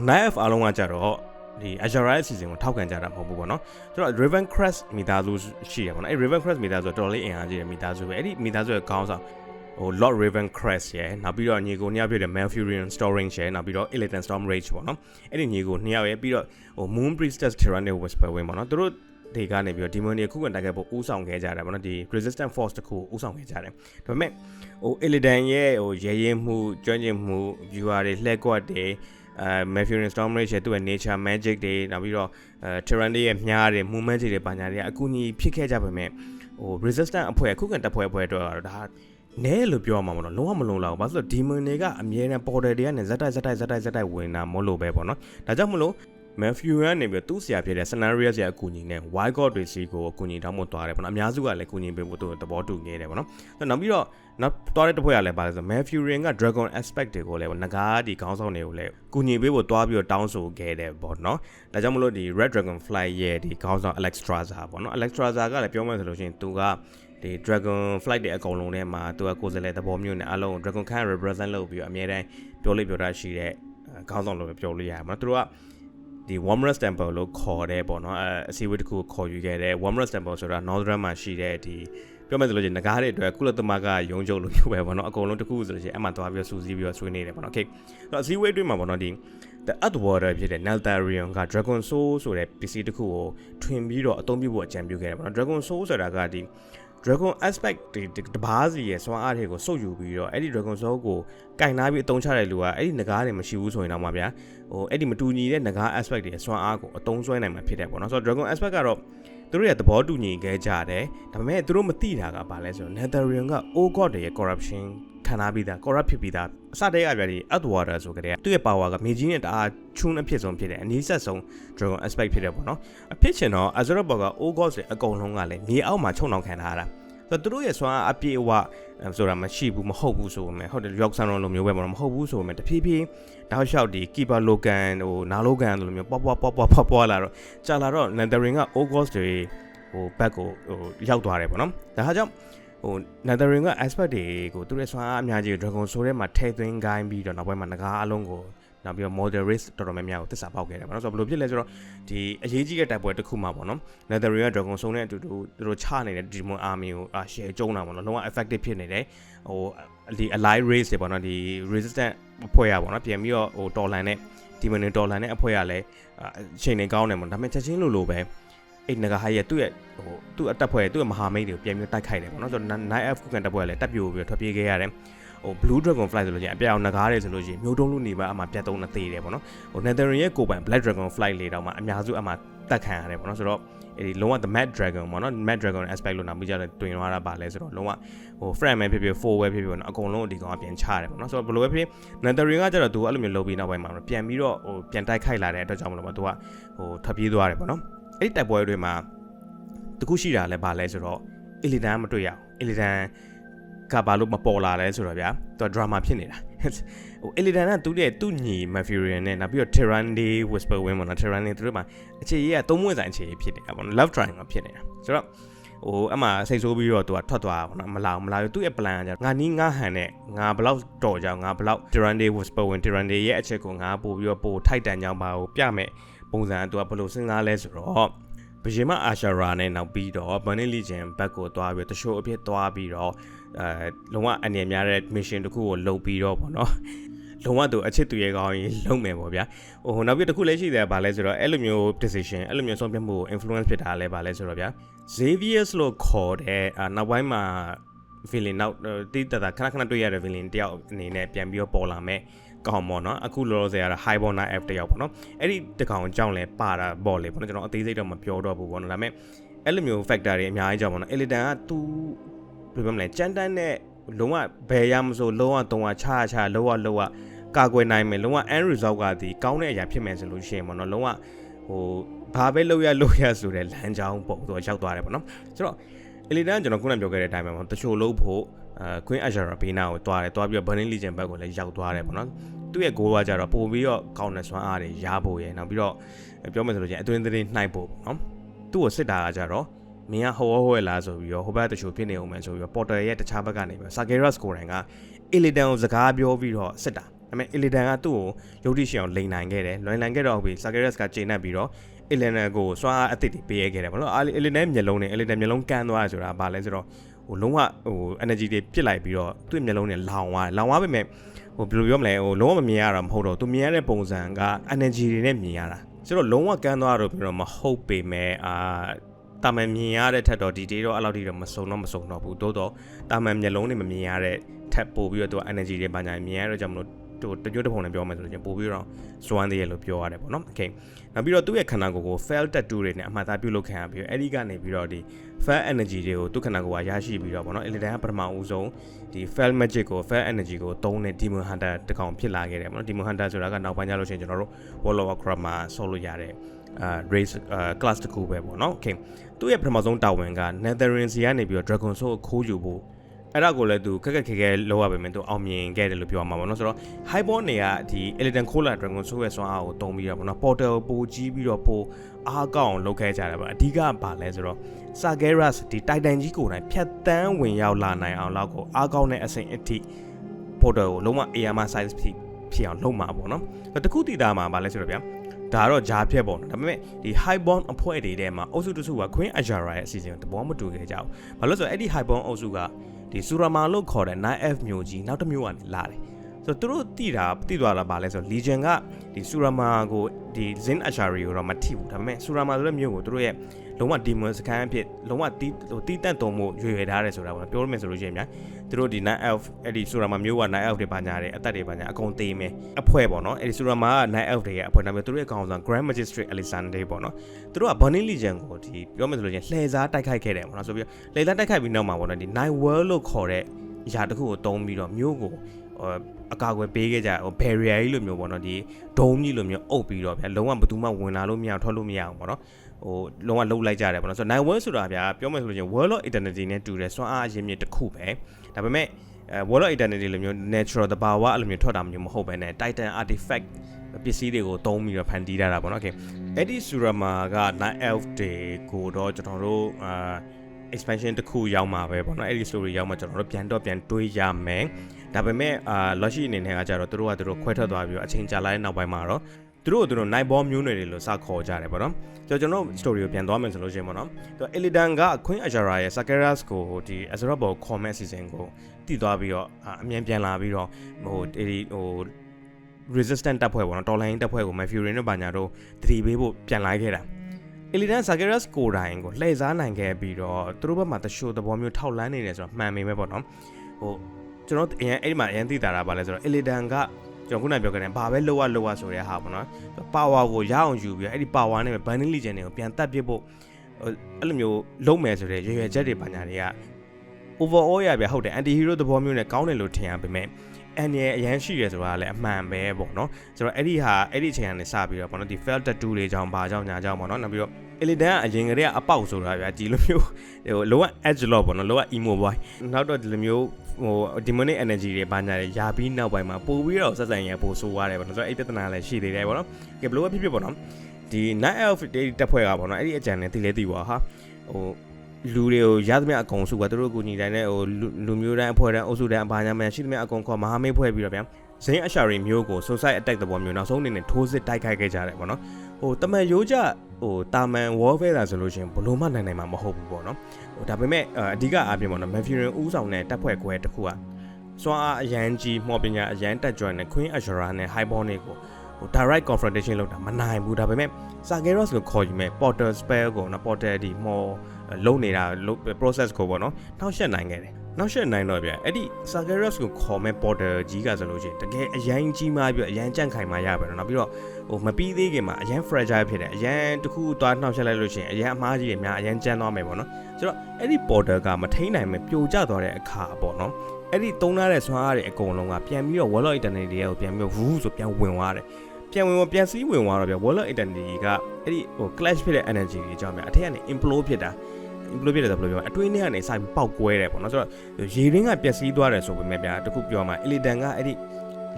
Knife အားလုံးကကြတော့ဒီ Azure အစီအစဉ်ကိုထောက်ခံကြတာမဟုတ်ဘူးပေါ့နော်။ကျွန်တော် Raven Crest မိသားစုရှိရပေါ့နော်။အဲ Raven Crest မိသားစုတော်တော်လေးအင်အားကြီးတဲ့မိသားစုပဲ။အဲ့ဒီမိသားစုရဲ့ခေါင်းဆောင် ဟို Lord Raven Crest ရယ်နောက်ပြီးတော့ညီကိုနှစ်ယောက်ဖြစ်တဲ့ Malfurion Storage ရယ်နောက်ပြီးတော့ Illidan Storm Rage ပေါ့နော်အဲ့ဒီညီကိုနှစ်ယောက်ရယ်ပြီးတော့ဟို Moon Priestess Tyranid Whisper Wind ပေါ့နော်သူတို့တွေကနေပြီးတော့ demon တွေခုခံတိုက်ခိုက်ဖို့ဦးဆောင်ခဲ့ကြတယ်ဗောနော်ဒီ resistant force တခုကိုဦးဆောင်ခဲ့ကြတယ်ဒါပေမဲ့ဟို Illidan ရဲ့ဟိုရဲရဲမှုကျွမ်းကျင်မှု viewer တွေလှည့်ကွက်တွေအဲ Matthew Stormrage ရဲ့သူ့ရဲ့ nature magic တွေနောက်ပြီးတော့အဲ Terran ရဲ့မြားတွေ movement တွေပါညာတွေကအကူအညီဖြစ်ခဲ့ကြပါမယ်ဟို resistant အဖွဲ့ခုခံတပ်ဖွဲ့အဖွဲ့အတွက်ကတော့ဒါ နဲလို့ပြောမှာမလို့လုံးဝမလုံလောက်ဘူးဘာလို့လဲဆိုတော့ demon တွေကအမြဲတမ်း portal တွေကနေဇက်တိုက်ဇက်တိုက်ဇက်တိုက်ဇက်တိုက်ဝင်တာမဟုတ်လို့ပဲပေါ့နော်ဒါကြောင့်မလို့ Matthew ကနေပြီးသူ့ဆရာဖြစ်တဲ့ Scenario ဆရာအကူအညီနဲ့ Wild God တွေစီကိုအကူအညီတောင်းဖို့သွားတယ်ပေါ့နော်အများစုကလည်းအကူအညီပေးဖို့သူသဘောတူနေတယ်ပေါ့နော်နောက်ပြီးတော့နောက်သွားတဲ့တစ်ဖွဲ့ကလည်းပါလဲဆို Matthew Ring က Dragon Aspect တွေကိုလည်းငကားဒီခေါင်းဆောင်တွေကိုလည်းကူညီပေးဖို့သွားပြီးတော့တောင်းဆိုခဲ့တယ်ပေါ့နော်ဒါကြောင့်မလို့ဒီ Red Dragonfly ရဲ့ဒီခေါင်းဆောင် Alexstrasza ပေါ့နော် Alexstrasza ကလည်းပြောမှဆိုလို့ရှိရင်သူကဒီ Dragon Flight တွေအကုန်လုံးထဲမှာသူကကိုယ်စားလှယ်သဘောမျိုးနဲ့အလုံး Dragon Khan represent လုပ်ပြီးတော့အများတန်းပြောလို့ပြောတာရှိတဲ့ခေါင်းဆောင်လို့ပြောလို့ရတယ်မနော်သူတို့က ဒီ Warmers Temple လို့ခေါ်တဲ့ပေါ့နော်အဲအစည်းအဝေးတစ်ခုကိုခေါ်ယူခဲ့တဲ့ Warmers Temple ဆိုတာ Northern မှာရှိတဲ့ဒီပြောမယ်ဆိုလို့ရှိရင်ငကားတွေအတွက်ကုလသမဂ္ဂရုံးချုပ်လိုမျိုးပဲပေါ့နော်အကုန်လုံးတစ်ခုဆိုလို့ရှိရင်အဲ့မှာသွားပြီးတော့စူးစီးပြီးတော့ဆွေးနွေးတယ်ပေါ့နော် Okay အဲ့တော့အစည်းအဝေးအတွင်းမှာပေါ့နော်ဒီ the Earthwater ဖြစ်တဲ့ Neltharion က Dragon Soul ဆိုတဲ့ပစ္စည်းတစ်ခုကိုထွင်ပြီးတော့အသုံးပြုဖို့အကြံပြုခဲ့တယ်ပေါ့နော် Dragon Soul ဆိုတာကဒီ Dragon Aspect ဒီတပားစီရဲ့စွမ်းအားတွေကိုစုပ်ယူပြီးတော့အဲ့ဒီ Dragon Soul ကိုကင်နာပြီးအသုံးချတဲ့လူကအဲ့ဒီငကားတွေမရှိဘူးဆိုရင်တော့မှာဗျာဟိုအဲ့ဒီမတူညီတဲ့ငကား aspect တွေစွမ်းအားကိုအသုံးဆွဲနိုင်မှာဖြစ်တယ်ပေါ့နော်ဆိုတော့ Dragon Aspect ကတော့ သူတို့ရဲ့သဘောတူညီခဲ့ကြတယ်ဒါပေမဲ့သူတို့မသိတာကဘာလဲဆိုတော့ Netherrealm က O God တွေရဲ့ corruption ခံထားပြီးသား corrupt ဖြစ်ပြီးသားအစတည်းကပြဒီ Earthwater ဆိုကြတဲ့သူ့ရဲ့ power ကမြေကြီးနဲ့တအားချွန်းအဖြစ်ဆုံးဖြစ်တယ်အနည်းဆက်ဆုံး Dragon Aspect ဖြစ်တယ်ပေါ့နော်အဖြစ်ချင်တော့ Azeroth ဘောက O God တွေအကုန်လုံးကလည်းမြေအောက်မှာချုံနှောင်ခံထားရတာ ဆိုတော့သူတို့ရဲ့စွမ်းအားအပြည့်အဝဆိုတာမရှိဘူးမဟုတ်ဘူးဆိုပေမဲ့ဟုတ်တယ် Rock Sun လိုမျိုးပဲပေါ့နော်မဟုတ်ဘူးဆိုပေမဲ့တဖြည်းဖြည်းတောက်လျှောက်ဒီ Keeper Logan ဟိုနာ Logan လိုမျိုးပွားပွားပွားပွားပွားပွားလာတော့ကြာလာတော့ Netherring က Ogos တွေဟိုဘက်ကိုဟိုရောက်သွားတယ်ပေါ့နော်ဒါဟာကြောင့်ဟို Netherring က aspect တွေကိုသူတို့ရဲ့စွမ်းအားအများကြီး Dragon Soul ထဲမှာထည့်သွင်းခိုင်းပြီးတော့နောက်ပိုင်းမှာငကားအလုံးကို နောက်ပြီးတော့ model race တော်တော်များများကိုသစ္စာပေါက်ခဲ့တယ်ပေါ့နော်ဆိုတော့ဘယ်လိုဖြစ်လဲဆိုတော့ဒီအရေးကြီးတဲ့တိုက်ပွဲတစ်ခုမှပေါ့နော် Netherrealm က Dragon Soul နဲ့အတူတူသူတို့ချနေတဲ့ Demon Army ကိုအာ share ကျုံတာပေါ့နော်လုံးဝ effective ဖြစ်နေတယ်ဟိုဒီ Allied race တွေပေါ့နော်ဒီ resistant အဖွဲ့ရပေါ့နော်ပြန်ပြီးတော့ဟိုတော်လန်နဲ့ Demon တွေတော်လန်နဲ့အဖွဲ့ရလဲအချိန်နေကောင်းတယ်ပေါ့ဒါပေမဲ့ချက်ချင်းလို့လို့ပဲ အဲ့ငကဟာရဲ့သူ့ရဲ့ဟိုသူ့အတက်ဖွဲ့သူ့ရဲ့မဟာမိတ်တွေကိုပြန်ပြီးတိုက်ခိုက်တယ်ပေါ့နော်ဆိုတော့ Night F ကန်တက်ဖွဲ့ကလည်းတက်ပြိုပြီးတော့ထွက်ပြေးခဲ့ရတယ်ဟို Blue Dragon Flight ဆိုလို့ရှိရင်အပြောင်ငကားတယ်ဆိုလို့ရှိရင်မျိုးတုံးလူနေပါအမှပြတ်သုံးနေသေးတယ်ပေါ့နော်ဟို Netherrealm ရဲ့ကိုပိုင် Black Dragon Flight လေးတောင်မှအများစုအမှတက်ခံရတယ်ပေါ့နော်ဆိုတော့အဲဒီလုံးဝ the mad dragon ပေါ့နော် mad dragon aspect လို့နာမည်ကြတယ်တွင်သွားတာပါလဲဆိုတော့လုံးဝဟို frame ပဲဖြစ်ဖြစ် four ပဲဖြစ်ဖြစ်ပေါ့နော်အကုန်လုံးဒီကောင်ကပြန်ချတယ်ပေါ့နော်ဆိုတော့ဘယ်လိုပဲဖြစ် Netherrealm ကကျတော့သူအဲ့လိုမျိုးလုပ်ပြီးနောက်ပိုင်းမှာပြန်ပြီးတော့ဟိုပြန်တိုက်ခိုက်လာတဲ့အတွက်ကြောင့်မလို့ပေါ့သူကဟိုထွက်ပြေးသွားတယ်ပေါ့နော် အဲ့ဒီတိုက်ပွဲတွေမှာတခုရှိတာလဲပါလဲဆိုတော့ Illidan မတွေ့ရအောင် Illidan ကဘာလို့မပေါ်လာလဲဆိုတော့ဗျာသူက drama ဖြစ်နေတာဟို Illidan ကသူ့ရဲ့သူ့ညီ Mafurian နဲ့နောက်ပြီးတော့ Tyrande Whisper Wind ပေါ့နော် Tyrande သူတို့မှာအခြေရေးကသုံးမွေးဆိုင်အခြေရေးဖြစ်နေတာပေါ့နော် Love Triangle ဖြစ်နေတာဆိုတော့ဟိုအမှစိတ်ဆိုးပြီးတော့သူကထွက်သွားတာပေါ့နော်မလာဘူးမလာဘူးသူ့ရဲ့ plan ကကြာငါနီးငါဟန်နဲ့ငါဘလောက်တော်ကြငါဘလောက် Tyrande Whisper Wind Tyrande ရဲ့အချက်ကိုငါပို့ပြီးတော့ပို့ထိုက်တန်ကြောင်းပါကိုပြမယ် ပုံစံကသူကဘယ်လိုစဉ်းစားလဲဆိုတော့ဘယင်မအာရှာရာနဲ့နောက်ပြီးတော့ဘန်နီလီဂျန်ဘက်ကိုသွားပြီးတရှိုးအဖြစ်သွားပြီးတော့အဲလုံးဝအနေများတဲ့ mission တခုကိုလုပ်ပြီးတော့ပေါ့နော်လုံးဝသူအချစ်သူရဲ့ကောင်းရင်လုံးမယ်ပေါ့ဗျာဟိုနောက်ပြီးတစ်ခုလည်းရှိတယ်ဗာလဲဆိုတော့အဲ့လိုမျိုး decision အဲ့လိုမျိုးဆုံးဖြတ်မှုကို influence ဖြစ်တာလဲဗာလဲဆိုတော့ဗျာ Xavier လို့ခေါ်တဲ့နောက်ပိုင်းမှာ villain နောက်တိတတာခဏခဏတွေ့ရတဲ့ villain တယောက်အနေနဲ့ပြန်ပြီးတော့ပေါ်လာမယ် ကောင်းပေါ့နော်အခုလောလောဆယ်ကတော့ high border f တယောက်ပေါ့နော်အဲ့ဒီတကောင်ကြောင့်လဲပါတာပေါ့လေပေါ့နော်ကျွန်တော်အသေးစိတ်တော့မပြောတော့ဘူးပေါ့နော်ဒါပေမဲ့အဲ့လိုမျိုး factor တွေအများကြီးကြောင့်ပေါ့နော် Elitan က तू ဘယ်လိုမလဲကြမ်းတမ်းတဲ့လုံးဝဘယ်ရမဆိုလုံးဝတုံးဝချာချာလုံးဝလုံးဝကာကွယ်နိုင်မယ်လုံးဝ end result ကဒီကောင်းတဲ့အရာဖြစ်မယ်ဆိုလို့ရှိရင်ပေါ့နော်လုံးဝဟိုဘာပဲလုပ်ရလုပ်ရဆိုတဲ့လမ်းကြောင်းပုံသူရောက်သွားတယ်ပေါ့နော်ဆိုတော့ Elitan ကျွန်တော်ခုနပြောခဲ့တဲ့အတိုင်းပဲပေါ့တချို့လို့ဖို့ အဲ Queen Azura ဘေးနာကိုတွားတယ်တွားပြီးတော့ Burning Legion ဘက်ကိုလည်းရောက်သွားတယ်ပေါ့နော်သူ့ရဲ့ goal ကကြတော့ပို့ပြီးတော့ကောင်းတဲ့စွမ်းအားတွေရဖို့ရယ်နောက်ပြီးတော့ပြောမယ်ဆိုလို့ချင်းအတွင်းသတင်းနှိုက်ဖို့ပေါ့နော်သူ့ကိုစစ်တာကကြတော့မင်းကဟိုဟိုလာဆိုပြီးတော့ဟိုဘက်တချို့ဖြစ်နေအောင်မယ်ဆိုပြီးတော့ Porter ရဲ့တခြားဘက်ကနေပြီး Sageras ကိုယ်တိုင်က Illidan ကိုစကားပြောပြီးတော့စစ်တာဒါပေမဲ့ Illidan ကသူ့ကိုရုပ်တိရှင်အောင်လိန်နိုင်ခဲ့တယ်လွန်နိုင်ခဲ့တော့ပြီ Sageras ကချိန်နှက်ပြီးတော့ Illidan ကိုစွမ်းအားအသစ်တွေပေးရခဲ့တယ်ဘာလို့ Illidan မျက်လုံးနဲ့ Illidan မျက်လုံးကန်းသွားဆိုတာဘာလဲဆိုတော့ ဟိုလုံးဝဟို energy တွေပြစ်လိုက်ပြီးတော့သူ့မျက်လုံးနဲ့လောင်သွားတယ်လောင်သွားပေမဲ့ဟိုဘယ်လိုပြောမလဲဟိုလုံးဝမမြင်ရတာမဟုတ်တော့သူမြင်ရတဲ့ပုံစံက energy တွေနဲ့မြင်ရတာဆိုတော့လုံးဝကန်းသွားတော့ပြီးတော့မဟုတ်ပေမဲ့အာတာမန်မြင်ရတဲ့ထက်တော့ဒီ day တော့အဲ့လောက်ထိတော့မစုံတော့မစုံတော့ဘူးတိုးတော့တာမန်မျက်လုံးတွေမမြင်ရတဲ့ထက်ပို့ပြီးတော့သူက energy တွေပါညာမြင်ရတော့ကြောင့်မလို့ သူတညွတ်တစ်ပုံနဲ့ပြောမယ်ဆိုလို့ချင်းပို့ပြီးတော့ swan သေးရလို့ပြောရတယ်ပေါ့နော် okay နောက်ပြီးတော့သူ့ရဲ့ခန္ဓာကိုယ်ကို fail tattoo တွေနဲ့အမှတ်အသားပြုလုပ်ခံရပြီးတော့အဲ့ဒီကနေပြီးတော့ဒီ fail energy တွေကိုသူ့ခန္ဓာကိုယ်ကရရှိပြီးတော့ပေါ့နော် Illidan ကပထမဦးဆုံးဒီ fail magic ကို fail energy ကိုသုံးတဲ့ demon hunter တစ်ကောင်ဖြစ်လာခဲ့တယ်ပေါ့နော် demon hunter ဆိုတာကနောက်ပိုင်းကျလို့ရှိရင်ကျွန်တော်တို့ World of Warcraft မှာဆော့လို့ရတဲ့အာ race class တစ်ခုပဲပေါ့နော် okay သူ့ရဲ့ပထမဆုံးတာဝန်က Netherlands စီကနေပြီးတော့ Dragon Soul ကိုခိုးယူဖို့ အဲ့ဒါကိုလည်းသူခက်ခက်ခဲခဲလောက်ရပါမယ်သူအောင်မြင်ခဲ့တယ်လို့ပြောမှာပေါ့နော်ဆိုတော့ high ball တွေကဒီ Elden Cola Dragon Soul ရဲ့စွမ်းအားကိုတုံးပြီးတော့ပေါ့နော် portal ပိုကြီးပြီးတော့ပိုအားကောင်းအောင်လုပ်ခဲ့ကြတယ်ပေါ့အဓိကဘာလဲဆိုတော့ Sageras ဒီ Titan ကြီးကိုယ်တိုင်ဖြတ်တန်းဝင်ရောက်လာနိုင်အောင်လောက်ကိုအားကောင်းတဲ့အဆင့်အထိ portal ကိုလုံးဝ AR size ဖြစ်ဖြစ်အောင်လုပ်မှာပေါ့နော်တခုတည်တာမှာဘာလဲဆိုတော့ဗျာဒါကတော့ဂျားဖြက်ပေါ့နော်ဒါပေမဲ့ဒီ high bond အဖွဲ့တွေထဲမှာအုပ်စုတစ်စုက Queen Ajara ရဲ့အစီအစဉ်ကိုသဘောမတူခဲ့ကြဘူးဘာလို့လဲဆိုတော့အဲ့ဒီ high bond အုပ်စုက ဒီ Surama လို့ခေါ်တဲ့ 9F မျိုးကြီးနောက်တစ်မျိုးကနေလာတယ်ဆိုတော့သူတို့တိတာတိသွားတာဗာလဲဆိုတော့ Legion ကဒီ Surama ကိုဒီ Zin Ashari ကိုတော့မထိဘူးဒါပေမဲ့ Surama ဆိုတဲ့မျိုးကိုသူတို့ရဲ့ လုံးဝ demon စကန်အဖြစ်လုံးဝတီးဟိုတီးတန့်တုံမှုရွေရွယ်ထားတယ်ဆိုတာပေါ့နော်ပြောရမယ်ဆိုလို့ရှိရင်များသူတို့ဒီ night elf အဲ့ဒီ Surama မျိုးက night elf တွေပါညာတယ်အသက်တွေပါညာအကုန်သေးမယ်အဖွဲပေါ့နော်အဲ့ဒီ Surama က night elf တွေရဲ့အဖွဲဒါပေမဲ့သူတို့ရဲ့ကောင်ဆောင် Grand Magistrate Alexander ပေါ့နော်သူတို့က Burning Legion ကိုဒီပြောမယ်ဆိုလို့ရှိရင်လှည့်စားတိုက်ခိုက်ခဲ့တယ်ပေါ့နော်ဆိုပြီးလှည့်စားတိုက်ခိုက်ပြီးနောက်မှာပေါ့နော်ဒီ night world လို့ခေါ်တဲ့အရာတစ်ခုကိုတုံးပြီးတော့မျိုးကိုအကာအကွယ်ပေးခဲ့ကြဟို barrier ကြီးလိုမျိုးပေါ့နော်ဒီဒုံးကြီးလိုမျိုးအုပ်ပြီးတော့ဗျာလုံးဝဘယ်သူမှဝင်လာလို့မရအောင်ထွက်လို့မရအောင်ပေါ့နော် ဟိုလုံးဝလှုပ်လိုက်ကြတယ်ပေါ့နော်ဆိုတော့ night world ဆိုတာဗျာပြောမယ်ဆိုလို့ချင်း world of eternity နဲ့တူတယ်စွမ်းအားအရင်းမြစ်တစ်ခုပဲဒါပေမဲ့အဲ world of eternity လိုမျိုး natural တဘာဝအဲ့လိုမျိုးထွက်တာမျိုးမဟုတ်ဘဲနဲ့ titan artifact ပစ္စည်းတွေကိုတုံးပြီးတော့ဖန်တီးထားတာပေါ့နော် okay အဲ့ဒီ surama က night elf တွေကိုတော့ကျွန်တော်တို့အာ expansion တစ်ခုရောက်မှာပဲပေါ့နော်အဲ့ဒီ story ရောက်မှာကျွန်တော်တို့ပြန်တော့ပြန်တွေးရမယ်ဒါပေမဲ့အာလက်ရှိအနေနဲ့ကကြတော့တို့ကတို့ခွဲထွက်သွားပြီးတော့အချိန်ကြာလာတဲ့နောက်ပိုင်းမှာတော့ သူတို့တို့ night bomb မျိုးနွယ်တွေလို့စခေါ်ကြတယ်ပေါ့နော်ကျွန်တော်ကျွန်တော် story ကိုပြန်သွားမယ်ဆိုလို့ရှိရင်ပေါ့နော်သူ Illidan က Queen Ajara ရဲ့ Sakeras ကိုဒီ Azeroth ဘော comment season ကိုတည်သွားပြီးတော့အမြန်ပြန်လာပြီးတော့ဟိုဒီဟို resistant တပ်ဖွဲ့ပေါ့နော်တော်လိုင်းတပ်ဖွဲ့ကို Mafury နဲ့ဘာညာတို့တတိပေးဖို့ပြန်လာခဲ့တာ Illidan Sageras ကိုတိုင်ကိုလှည့်စားနိုင်ခဲ့ပြီးတော့သူတို့ဘက်မှာတရှိုးသဘောမျိုးထောက်လန်းနေတယ်ဆိုတော့မှန်ပေမဲ့ပေါ့နော်ဟိုကျွန်တော်အရင်အဲ့ဒီမှာအရင်သိတာတာပါလဲဆိုတော့ Illidan က ကျွန်တော်ခုနပြောခဲ့တယ်ဘာပဲလောရလောရဆိုတဲ့ဟာပေါ့နော်ပါဝါကိုရအောင်ယူပြီးအဲ့ဒီပါဝါနဲ့ Burning Legion တွေကိုပြန်တက်ပစ်ဖို့အဲ့လိုမျိုးလုံးမယ်ဆိုတဲ့ရွယ်ရွယ်ချက်တွေပါညာတွေက overall ရပြဟုတ်တယ် anti hero သဘောမျိုးနဲ့ကောင်းတယ်လို့ထင်ရပေမဲ့ အန်ရဲ့အရန်ရှိရဆိုတာလည်းအမှန်ပဲပေါ့နော်ဆိုတော့အဲ့ဒီဟာအဲ့ဒီအချိန်ကနေစပြီးတော့ပေါ့နော်ဒီ felt tattoo တွေကြောင့်ဘာကြောင့်ညာကြောင့်ပေါ့နော်နောက်ပြီးတော့ Illidan ကအရင်ကတည်းကအပေါက်ဆိုတာဗျာဒီလိုမျိုးဟိုလောက edge လို့ပေါ့နော်လောက emo boy နောက်တော့ဒီလိုမျိုးဟို demonic energy တွေဘာညာတွေယာပြီးနောက်ပိုင်းမှာပို့ပြီးတော့ဆက်ဆံရပို့ဆိုးသွားတယ်ပေါ့နော်ဆိုတော့အဲ့ပြဿနာလည်းရှိသေးတယ်ပေါ့နော်ကဲဘလို့ဖြစ်ဖြစ်ပေါ့နော်ဒီ night elf တက်ဖွဲ့ကပေါ့နော်အဲ့ဒီအကြံနဲ့တည်လဲတည်ပါဟာဟို လူတွေကိုရသမျှအကုန်စုကသူတို့ကိုညီတိုင်းနဲ့ဟိုလူမျိုးတိုင်းအဖွဲ့တိုင်းအုပ်စုတိုင်းအဘာညာမှရှိသမျှအကုန်ခေါ်မဟာမိတ်ဖွဲ့ပြီးတော့ဗျာဇင်းအရှာရီမျိုးကို suicide attack သဘောမျိုးနောက်ဆုံးအနေနဲ့ထိုးစစ်တိုက်ခိုက်ခဲ့ကြတယ်ပေါ့နော်ဟိုတမန်ရိုးကြဟိုတာမန် warfare လာဆိုလို့ရှိရင်ဘလို့မှနိုင်နိုင်မှာမဟုတ်ဘူးပေါ့နော်ဟိုဒါပေမဲ့အဓိကအပြင်ပေါ့နော် Mafurin ဦးဆောင်တဲ့တပ်ဖွဲ့ခွဲတစ်ခုကစွမ်းအားအရန်ကြီးမော်ပညာအရန်တက်ကြွတဲ့ Queen Ashura နဲ့ Highborn ကိုဟို direct confrontation လုပ်တာမနိုင်ဘူးဒါပေမဲ့ Sageros ကိုခေါ်ယူမဲ့ Porter spell ကိုနော် Porter ဒီ more လုံနေတာ process ကိုပေါ့နော်နှောက်ယှက်နိုင်ခဲ့တယ်နောက်ရှက်နိုင်တော့ဗျအဲ့ဒီ Sageros ကိုခေါ်မဲ့ porter ကြီးကဆိုလို့ရှိရင်တကယ်အရင်ကြီးမှပြီးအရင်ကြန့်ခိုင်မှရပါတော့နောက်ပြီးတော့ဟိုမပြီးသေးခင်မှာအရင် fragile ဖြစ်တယ်အရင်တခုသွားနှောက်ရှက်လိုက်လို့ရှိရင်အရင်အမားကြီးတွေများအရင်ကြမ်းသွားမယ်ပေါ့နော်ဆိုတော့အဲ့ဒီ porter ကမထိန်နိုင်မဲ့ပြိုကျသွားတဲ့အခါပေါ့နော်အဲ့ဒီတုံးထားတဲ့ဆွမ်းအားတွေအကုန်လုံးကပြန်ပြီးတော့ wall of eternity တွေကိုပြန်ပြီးတော့ woo ဆိုပြန်ဝင်သွားတယ်ပြန်ဝင်ပြန်စီးဝင်သွားတော့ဗျ wall of eternity ကအဲ့ဒီဟို clash ဖြစ်တဲ့ energy တွေကြောင့်ဗျအထက်ကနေ implode ဖြစ်တာ implode ဖြစ်တယ်ဆိုဘယ်လိုပြောမလဲအတွင်းထဲကနေစပြီးပေါက်ကွဲတယ်ပေါ့နော်ဆိုတော့ရေရင်းကပျက်စီးသွားတယ်ဆိုပေမဲ့ဗျာတခုပြောမှာ Illidan ကအဲ့ဒီ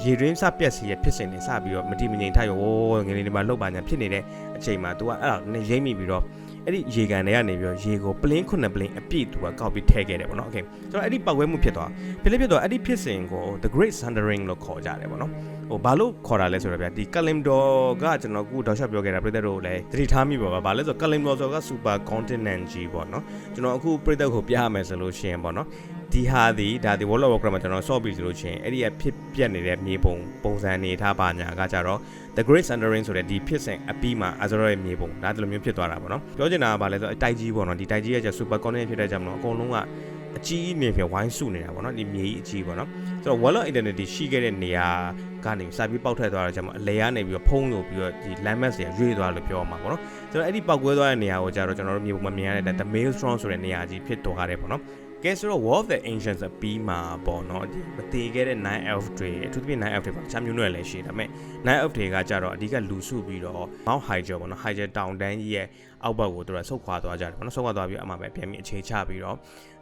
ရေရင်းစပျက်စီးရဲ့ဖြစ်စဉ်တွေစပြီးတော့မတိမငြိမ်ထားရောငယ်လေးတွေမှာလှုပ်ပါညာဖြစ်နေတဲ့အချိန်မှာ तू ကအဲ့ဒါနဲ့ရိမ့်မိပြီးတော့အဲ့ဒီရေကန်တွေကနေပြီးတော့ရေကိုပလင်းခုနှစ်ပလင်းအပြည့်သူကကောက်ပြီးထည့်ခဲ့တယ်ပေါ့နော်โอเคဆိုတော့အဲ့ဒီပောက်ကွဲမှုဖြစ်သွားဖြစ်လေဖြစ်သွားအဲ့ဒီဖြစ်စဉ်ကို the great sundering လို့ခေါ်ကြတယ်ပေါ့နော် ဟိုဘာလို့ခေါ်တာလဲဆိုတော့ဗျာဒီ Kalimdor ကကျွန်တော်အခုတောက်ချက်ပြောခဲ့တာပြည်သက်တို့လည်းသတိထားမိပါပါဘာလဲဆိုတော့ Kalimdor ဆိုက super continent ကြီးပေါ့နော်ကျွန်တော်အခုပြည်သက်ကိုပြရမယ်ဆိုလို့ရှိရင်ပေါ့နော်ဒီဟာဒီဒါဒီ World of Warcraft မှာကျွန်တော်ဆော့ပြီးဆိုလို့ချင်းအဲ့ဒီကဖြစ်ပြက်နေတဲ့မြေပုံပုံစံနေထားပါညာကကြတော့ The Great Sundering ဆိုတဲ့ဒီဖြစ်စဉ်အပြီးမှာ Azeroth ရဲ့မြေပုံဒါဒီလိုမျိုးဖြစ်သွားတာပေါ့နော်ပြောချင်တာကဘာလဲဆိုတော့တိုက်ကြီးပေါ့နော်ဒီတိုက်ကြီးကကျ super continent ဖြစ်တဲ့ကြောင့်မလို့အကုန်လုံးကအကြီးအမြင့်ဖြစ်ဝိုင်းစုနေတာပေါ့နော်ဒီမြေကြီးအကြီးပေါ့နော် ဆိုတော့ Wall of Identity ရှိခဲ့တဲ့နေရာကနေစပြီးပောက်ထွက်သွားတော့ကျမှအလဲကနေပြီးတော့ဖုံးလို့ပြီးတော့ဒီ landmass တွေရွေ့သွားလို့ပြောမှာပေါ့နော်ဆိုတော့အဲ့ဒီပောက်ကွဲသွားတဲ့နေရာကိုကျတော့ကျွန်တော်တို့မြေပုံမမြင်ရတဲ့ The Maelstrom ဆိုတဲ့နေရာကြီးဖြစ်သွားတယ်ပေါ့နော်ကဲဆိုတော့ War of the Ancients အပြီးမှာပေါ့နော်ဒီမတည်ခဲ့တဲ့ Nine Elf တွေအထူးသဖြင့် Nine Elf တွေပါချမ်းမျိုးနွယ်လည်းရှိတယ်ဒါပေမဲ့ Nine Elf တွေကကြတော့အဓိကလူစုပြီးတော့ Mount Hyjal ပေါ့နော် Hyjal တောင်တန်းကြီးရဲ့အောက်ဘက်ကိုသူတို့ဆုတ်ခွာသွားကြတယ်ပေါ့နော်ဆုတ်ခွာသွားပြီးအမှပဲပြန်ပြီးအခြေချပြီးတော့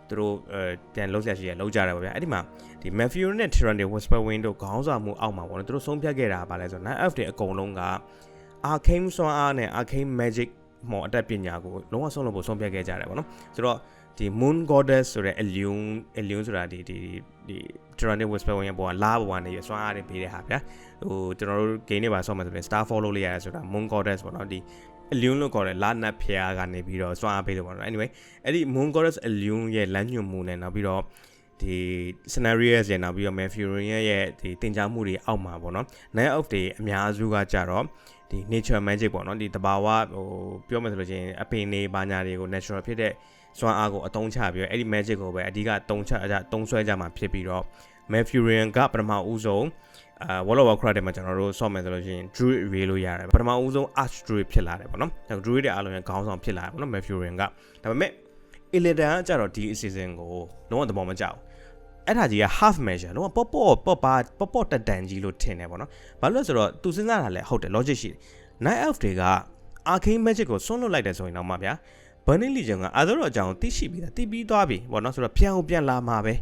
သူတို့အဲပြန်လုံးဆက်ရှိရလုံးကြတယ်ပေါ့ဗျာအဲ့ဒီမှာဒီ Matthew နဲ့ Tyranny Whisper Wind တို့ခေါင်းဆောင်မှုအောက်မှာပေါ့နော်သူတို့ဆုံးဖြတ်ခဲ့တာပါလဲဆိုတော့ Nine Elf တွေအကုန်လုံးက Arcane စွမ်းအားနဲ့ Arcane Magic မော်အတက်ပညာကိုလုံးဝဆုံးလို့ဖို့ဆုံးဖြတ်ခဲ့ကြတယ်ပေါ့နော်ဆိုတော့ဒီ Moon Goddess ဆိုတဲ့ Illusion Illusion ဆိုတာဒီဒီဒီ Tyranny Whisper Wind ဘောကလာဘောကနေစွမ်းအားတွေပေးတဲ့ဟာဗျာဟိုကျွန်တော်တို့ game တွေပါဆော့မှဆိုရင် Star Follow လေးရတယ်ဆိုတာ Moon Goddess ပေါ့နော်ဒီ Illusion လို့ခေါ်တဲ့လာနတ်ဖျားကနေပြီးတော့စွမ်းအားပေးလို့ပေါ့နော် anyway အဲ့ဒီ Moon Goddess Illusion ရဲ့လမ်းညွှန်မှုနဲ့နောက်ပြီးတော့ဒီ scenarios ရဲ့နောက်ပြီးတော့ Mephiurian ရဲ့ဒီတင်ကြားမှုတွေအောက်မှာပေါ့နော် Night of တွေအများစုကကြတော့ဒီ nature magic ပေါ့နော်ဒီတဘာဝဟိုပြောမှဆိုလို့ချင်းအပင်တွေဘာညာတွေကို natural ဖြစ်တဲ့စွမ်းအားကိုအသုံးချပြီးတော့အဲ့ဒီ magic ကိုပဲအဓိကတုံးချအကြတုံးဆွဲကြမှာဖြစ်ပြီးတော့ Mephiurian ကပထမဦးဆုံး အာ World of Warcraft ထဲမှာကျွန်တော်တို့ဆော့မယ်ဆိုလို့ရှိရင် Druid ရွေးလို့ရတယ်ပထမဦးဆုံး Arch Druid ဖြစ်လာတယ်ပေါ့နော်ဒါ Druid တွေအားလုံးရဲ့ခေါင်းဆောင်ဖြစ်လာတယ်ပေါ့နော် Mephiurian ကဒါပေမဲ့ Illidan ကကြတော့ဒီ season ကိုလုံးဝသဘောမကျဘူးအဲ့ဒါကြီးက half measure လုံးဝပေါ့ပေါ့ပေါ့ပါပေါ့ပေါ့တက်တန်ကြီးလို့ထင်တယ်ပေါ့နော်ဘာလို့လဲဆိုတော့သူစဉ်းစားတာလည်းဟုတ်တယ် logic ရှိတယ် night elf တွေက arcane magic ကိုဆွန့်လွတ်လိုက်တယ်ဆိုရင်တော့မှဗျာ burning legion ကအာသရောအကြောင်းသိရှိပြီးသားသိပြီးသွားပြီပေါ့နော်ဆိုတော့ပြန်ကိုပြန်လာမှာပဲ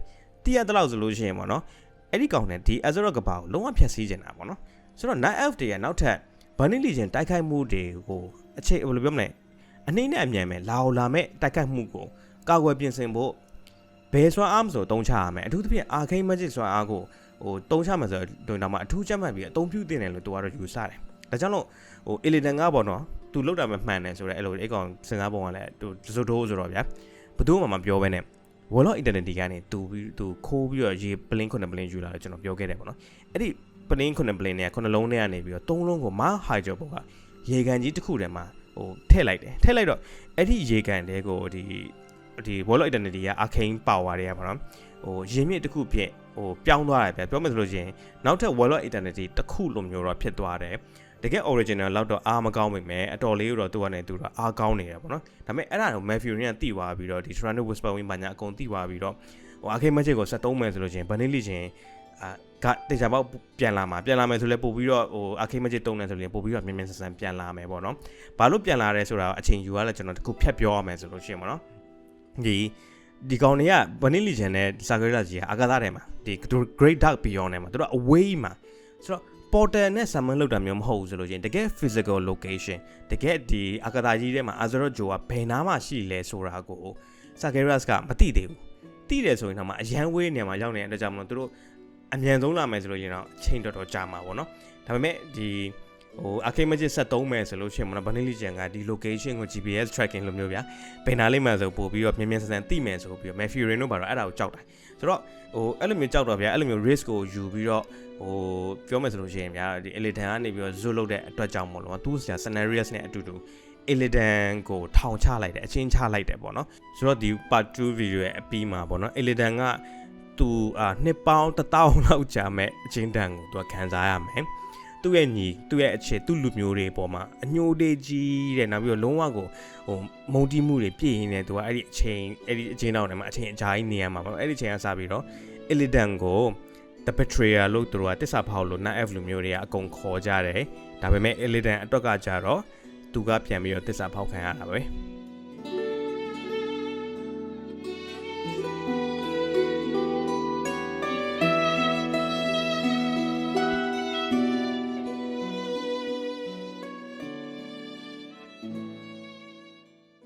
သိရတဲ့လောက်ဆိုလို့ရှိရင်ပေါ့နော် အဲ့ဒီကောင်နဲ့ဒီအာသရောကဘာကိုလုံးဝဖျက်ဆီးကျင်တာပေါ့နော်ဆိုတော့ night elf တွေကနောက်ထပ် burning legion တိုက်ခိုက်မှုတွေကိုအချိန်ဘယ်လိုပြောမလဲအနှိမ့်နဲ့အမြန်ပဲလာအောင်လာမဲ့တိုက်ခိုက်မှုကိုကာကွယ်ပြင်ဆင်ဖို့ဘယ်စွမ်းအားမဆိုတုံးချရမယ်အထူးသဖြင့် arcane magic စွမ်းအားကိုဟိုတုံးချမှာဆိုတော့တော့မှအထူးချက်မှတ်ပြီးအသုံးပြုတင်တယ်လို့သူကတော့ယူဆတယ်ဒါကြောင့်လို့ဟို Illidan ကပေါ့နော်သူလောက်တာမမှန်တယ်ဆိုတော့အဲ့လိုအဲ့ကောင်စဉ်းစားပုံကလည်းသူဇိုတိုးဆိုတော့ဗျာဘယ်သူမှမပြောဘဲနဲ့ Wall of Eternity ကနေသူပြီးသူခိုးပြီးတော့ရေပလင်းခုနှစ်ပလင်းယူလာလို့ကျွန်တော်ပြောခဲ့တယ်ပေါ့နော်အဲ့ဒီပလင်းခုနှစ်ပလင်းတွေကခုနှစ်လုံးနဲ့ကနေပြီးတော့သုံးလုံးကိုမဟိုက်ဂျောဘောကရေကန်ကြီးတစ်ခုထဲမှာဟိုထည့်လိုက်တယ်ထည့်လိုက်တော့အဲ့ဒီရေကန်တဲကိုဒီဒီ Wall of Eternity က Arcane Power တွေကပေါ့နော် ဟိုရင်မြစ်တစ်ခုဖြင့်ဟိုပြောင်းသွားတယ်ဗျပြောမယ်ဆိုလို့ရှိရင်နောက်ထပ် Wall of Eternity တစ်ခုလိုမျိုးတော့ဖြစ်သွားတယ်တကယ် original လောက်တော့အားမကောင်းပေမဲ့အတော်လေးတော့သူကနေသူတော့အားကောင်းနေတယ်ပေါ့နော်ဒါပေမဲ့အဲ့ဒါကို Matthew နဲ့တိသွားပြီးတော့ဒီ Toronto Whisper Wing ဘာညာအကုန်တိသွားပြီးတော့ဟို Arcade Magic ကို73မယ်ဆိုလို့ချင်း Vanilla ချင်းအာကတေချာပေါက်ပြန်လာမှာပြန်လာမယ်ဆိုလဲပို့ပြီးတော့ဟို Arcade Magic တုံးတယ်ဆိုရင်ပို့ပြီးတော့မြင်မြင်ဆန်ဆန်ပြန်လာမယ်ပေါ့နော်ဘာလို့ပြန်လာရဲဆိုတာအချိန်ယူရလဲကျွန်တော်တခုဖြတ်ပြောရမယ်ဆိုလို့ရှိရင်ပေါ့နော်ဒီ ဒီကောင်တွေက Vanilla ချင်းနဲ့ Sagrada ကြီးကအကားသားတယ်မှာဒီ Great Dark Beyond နဲ့မှာသူတို့ away မှာဆိုတော့ portal နဲ့ summon လုပ်တာမျိုးမဟုတ်ဘူးဆိုလို့ချင်းတကယ် physical location တကယ်ဒီအကာတာကြီးထဲမှာ Azeroth Joe ကဘယ်နားမှာရှိလဲဆိုတာကို Sageras ကမသိသေးဘူးသိတယ်ဆိုရင်တော့မှအရန်ဝေးနေမှာရောက်နေတဲ့အတွက်ကြောင့်မလို့သူတို့အမြန်ဆုံးလာမယ်ဆိုလို့ရင်တော့အချိန်တော်တော်ကြာမှာပေါ့နော်ဒါပေမဲ့ဒီ ဟို arcade magic 73မယ်ဆိုလို့ရှိရင်မနော် vanilla legend ကဒီ location ကို GPS tracking လို့မျိုးဗျာဘယ်နားလေးမှဆိုပို့ပြီးတော့မြင်မြင်ဆန်ဆန်သိမယ်ဆိုပြီးတော့ Matthew Rain တို့ဘာတော့အဲ့ဒါကိုကြောက်တယ်ဆိုတော့ဟိုအဲ့လိုမျိုးကြောက်တော့ဗျာအဲ့လိုမျိုး risk ကိုယူပြီးတော့ဟိုပြောမယ်ဆိုလို့ရှိရင်ဗျာဒီ Illidan ကနေပြီးတော့ zoom လုပ်တဲ့အတွက်ကြောင့်မလို့သူ့ဆရာ scenarios နဲ့အတူတူ Illidan ကိုထောင်ချလိုက်တယ်အချင်းချလိုက်တယ်ပေါ့နော်ဆိုတော့ဒီ part 2 video ရဲ့အပြီးမှာပေါ့နော် Illidan ကသူအာနှစ်ပေါင်း1000လောက်ကြာမဲ့အချင်းတန်ကိုသူကခံစားရမယ် သူ့ရဲ့ညီသူ့ရဲ့အခြေသူ့လူမျိုးတွေပေါ်မှာအညိုတေးကြီးတဲ့နောက်ပြီးတော့လုံးဝကိုဟိုမုံတီးမှုတွေပြည့်ရင်းနေသူကအဲ့ဒီအချိန်အဲ့ဒီအချင်းတောင်ထဲမှာအချိန်အကြာကြီးနေရမှာပေါ့အဲ့ဒီအချိန်ကစပြီးတော့ Illidan ကို the betrayer လို့သူတို့ကတစ္ဆာဖောက်လို့ night elf လူမျိုးတွေကအကုန်ခေါ်ကြတယ်ဒါပေမဲ့ Illidan အတွက်ကကြတော့သူကပြန်ပြီးတော့တစ္ဆာဖောက်ခံရတာပဲ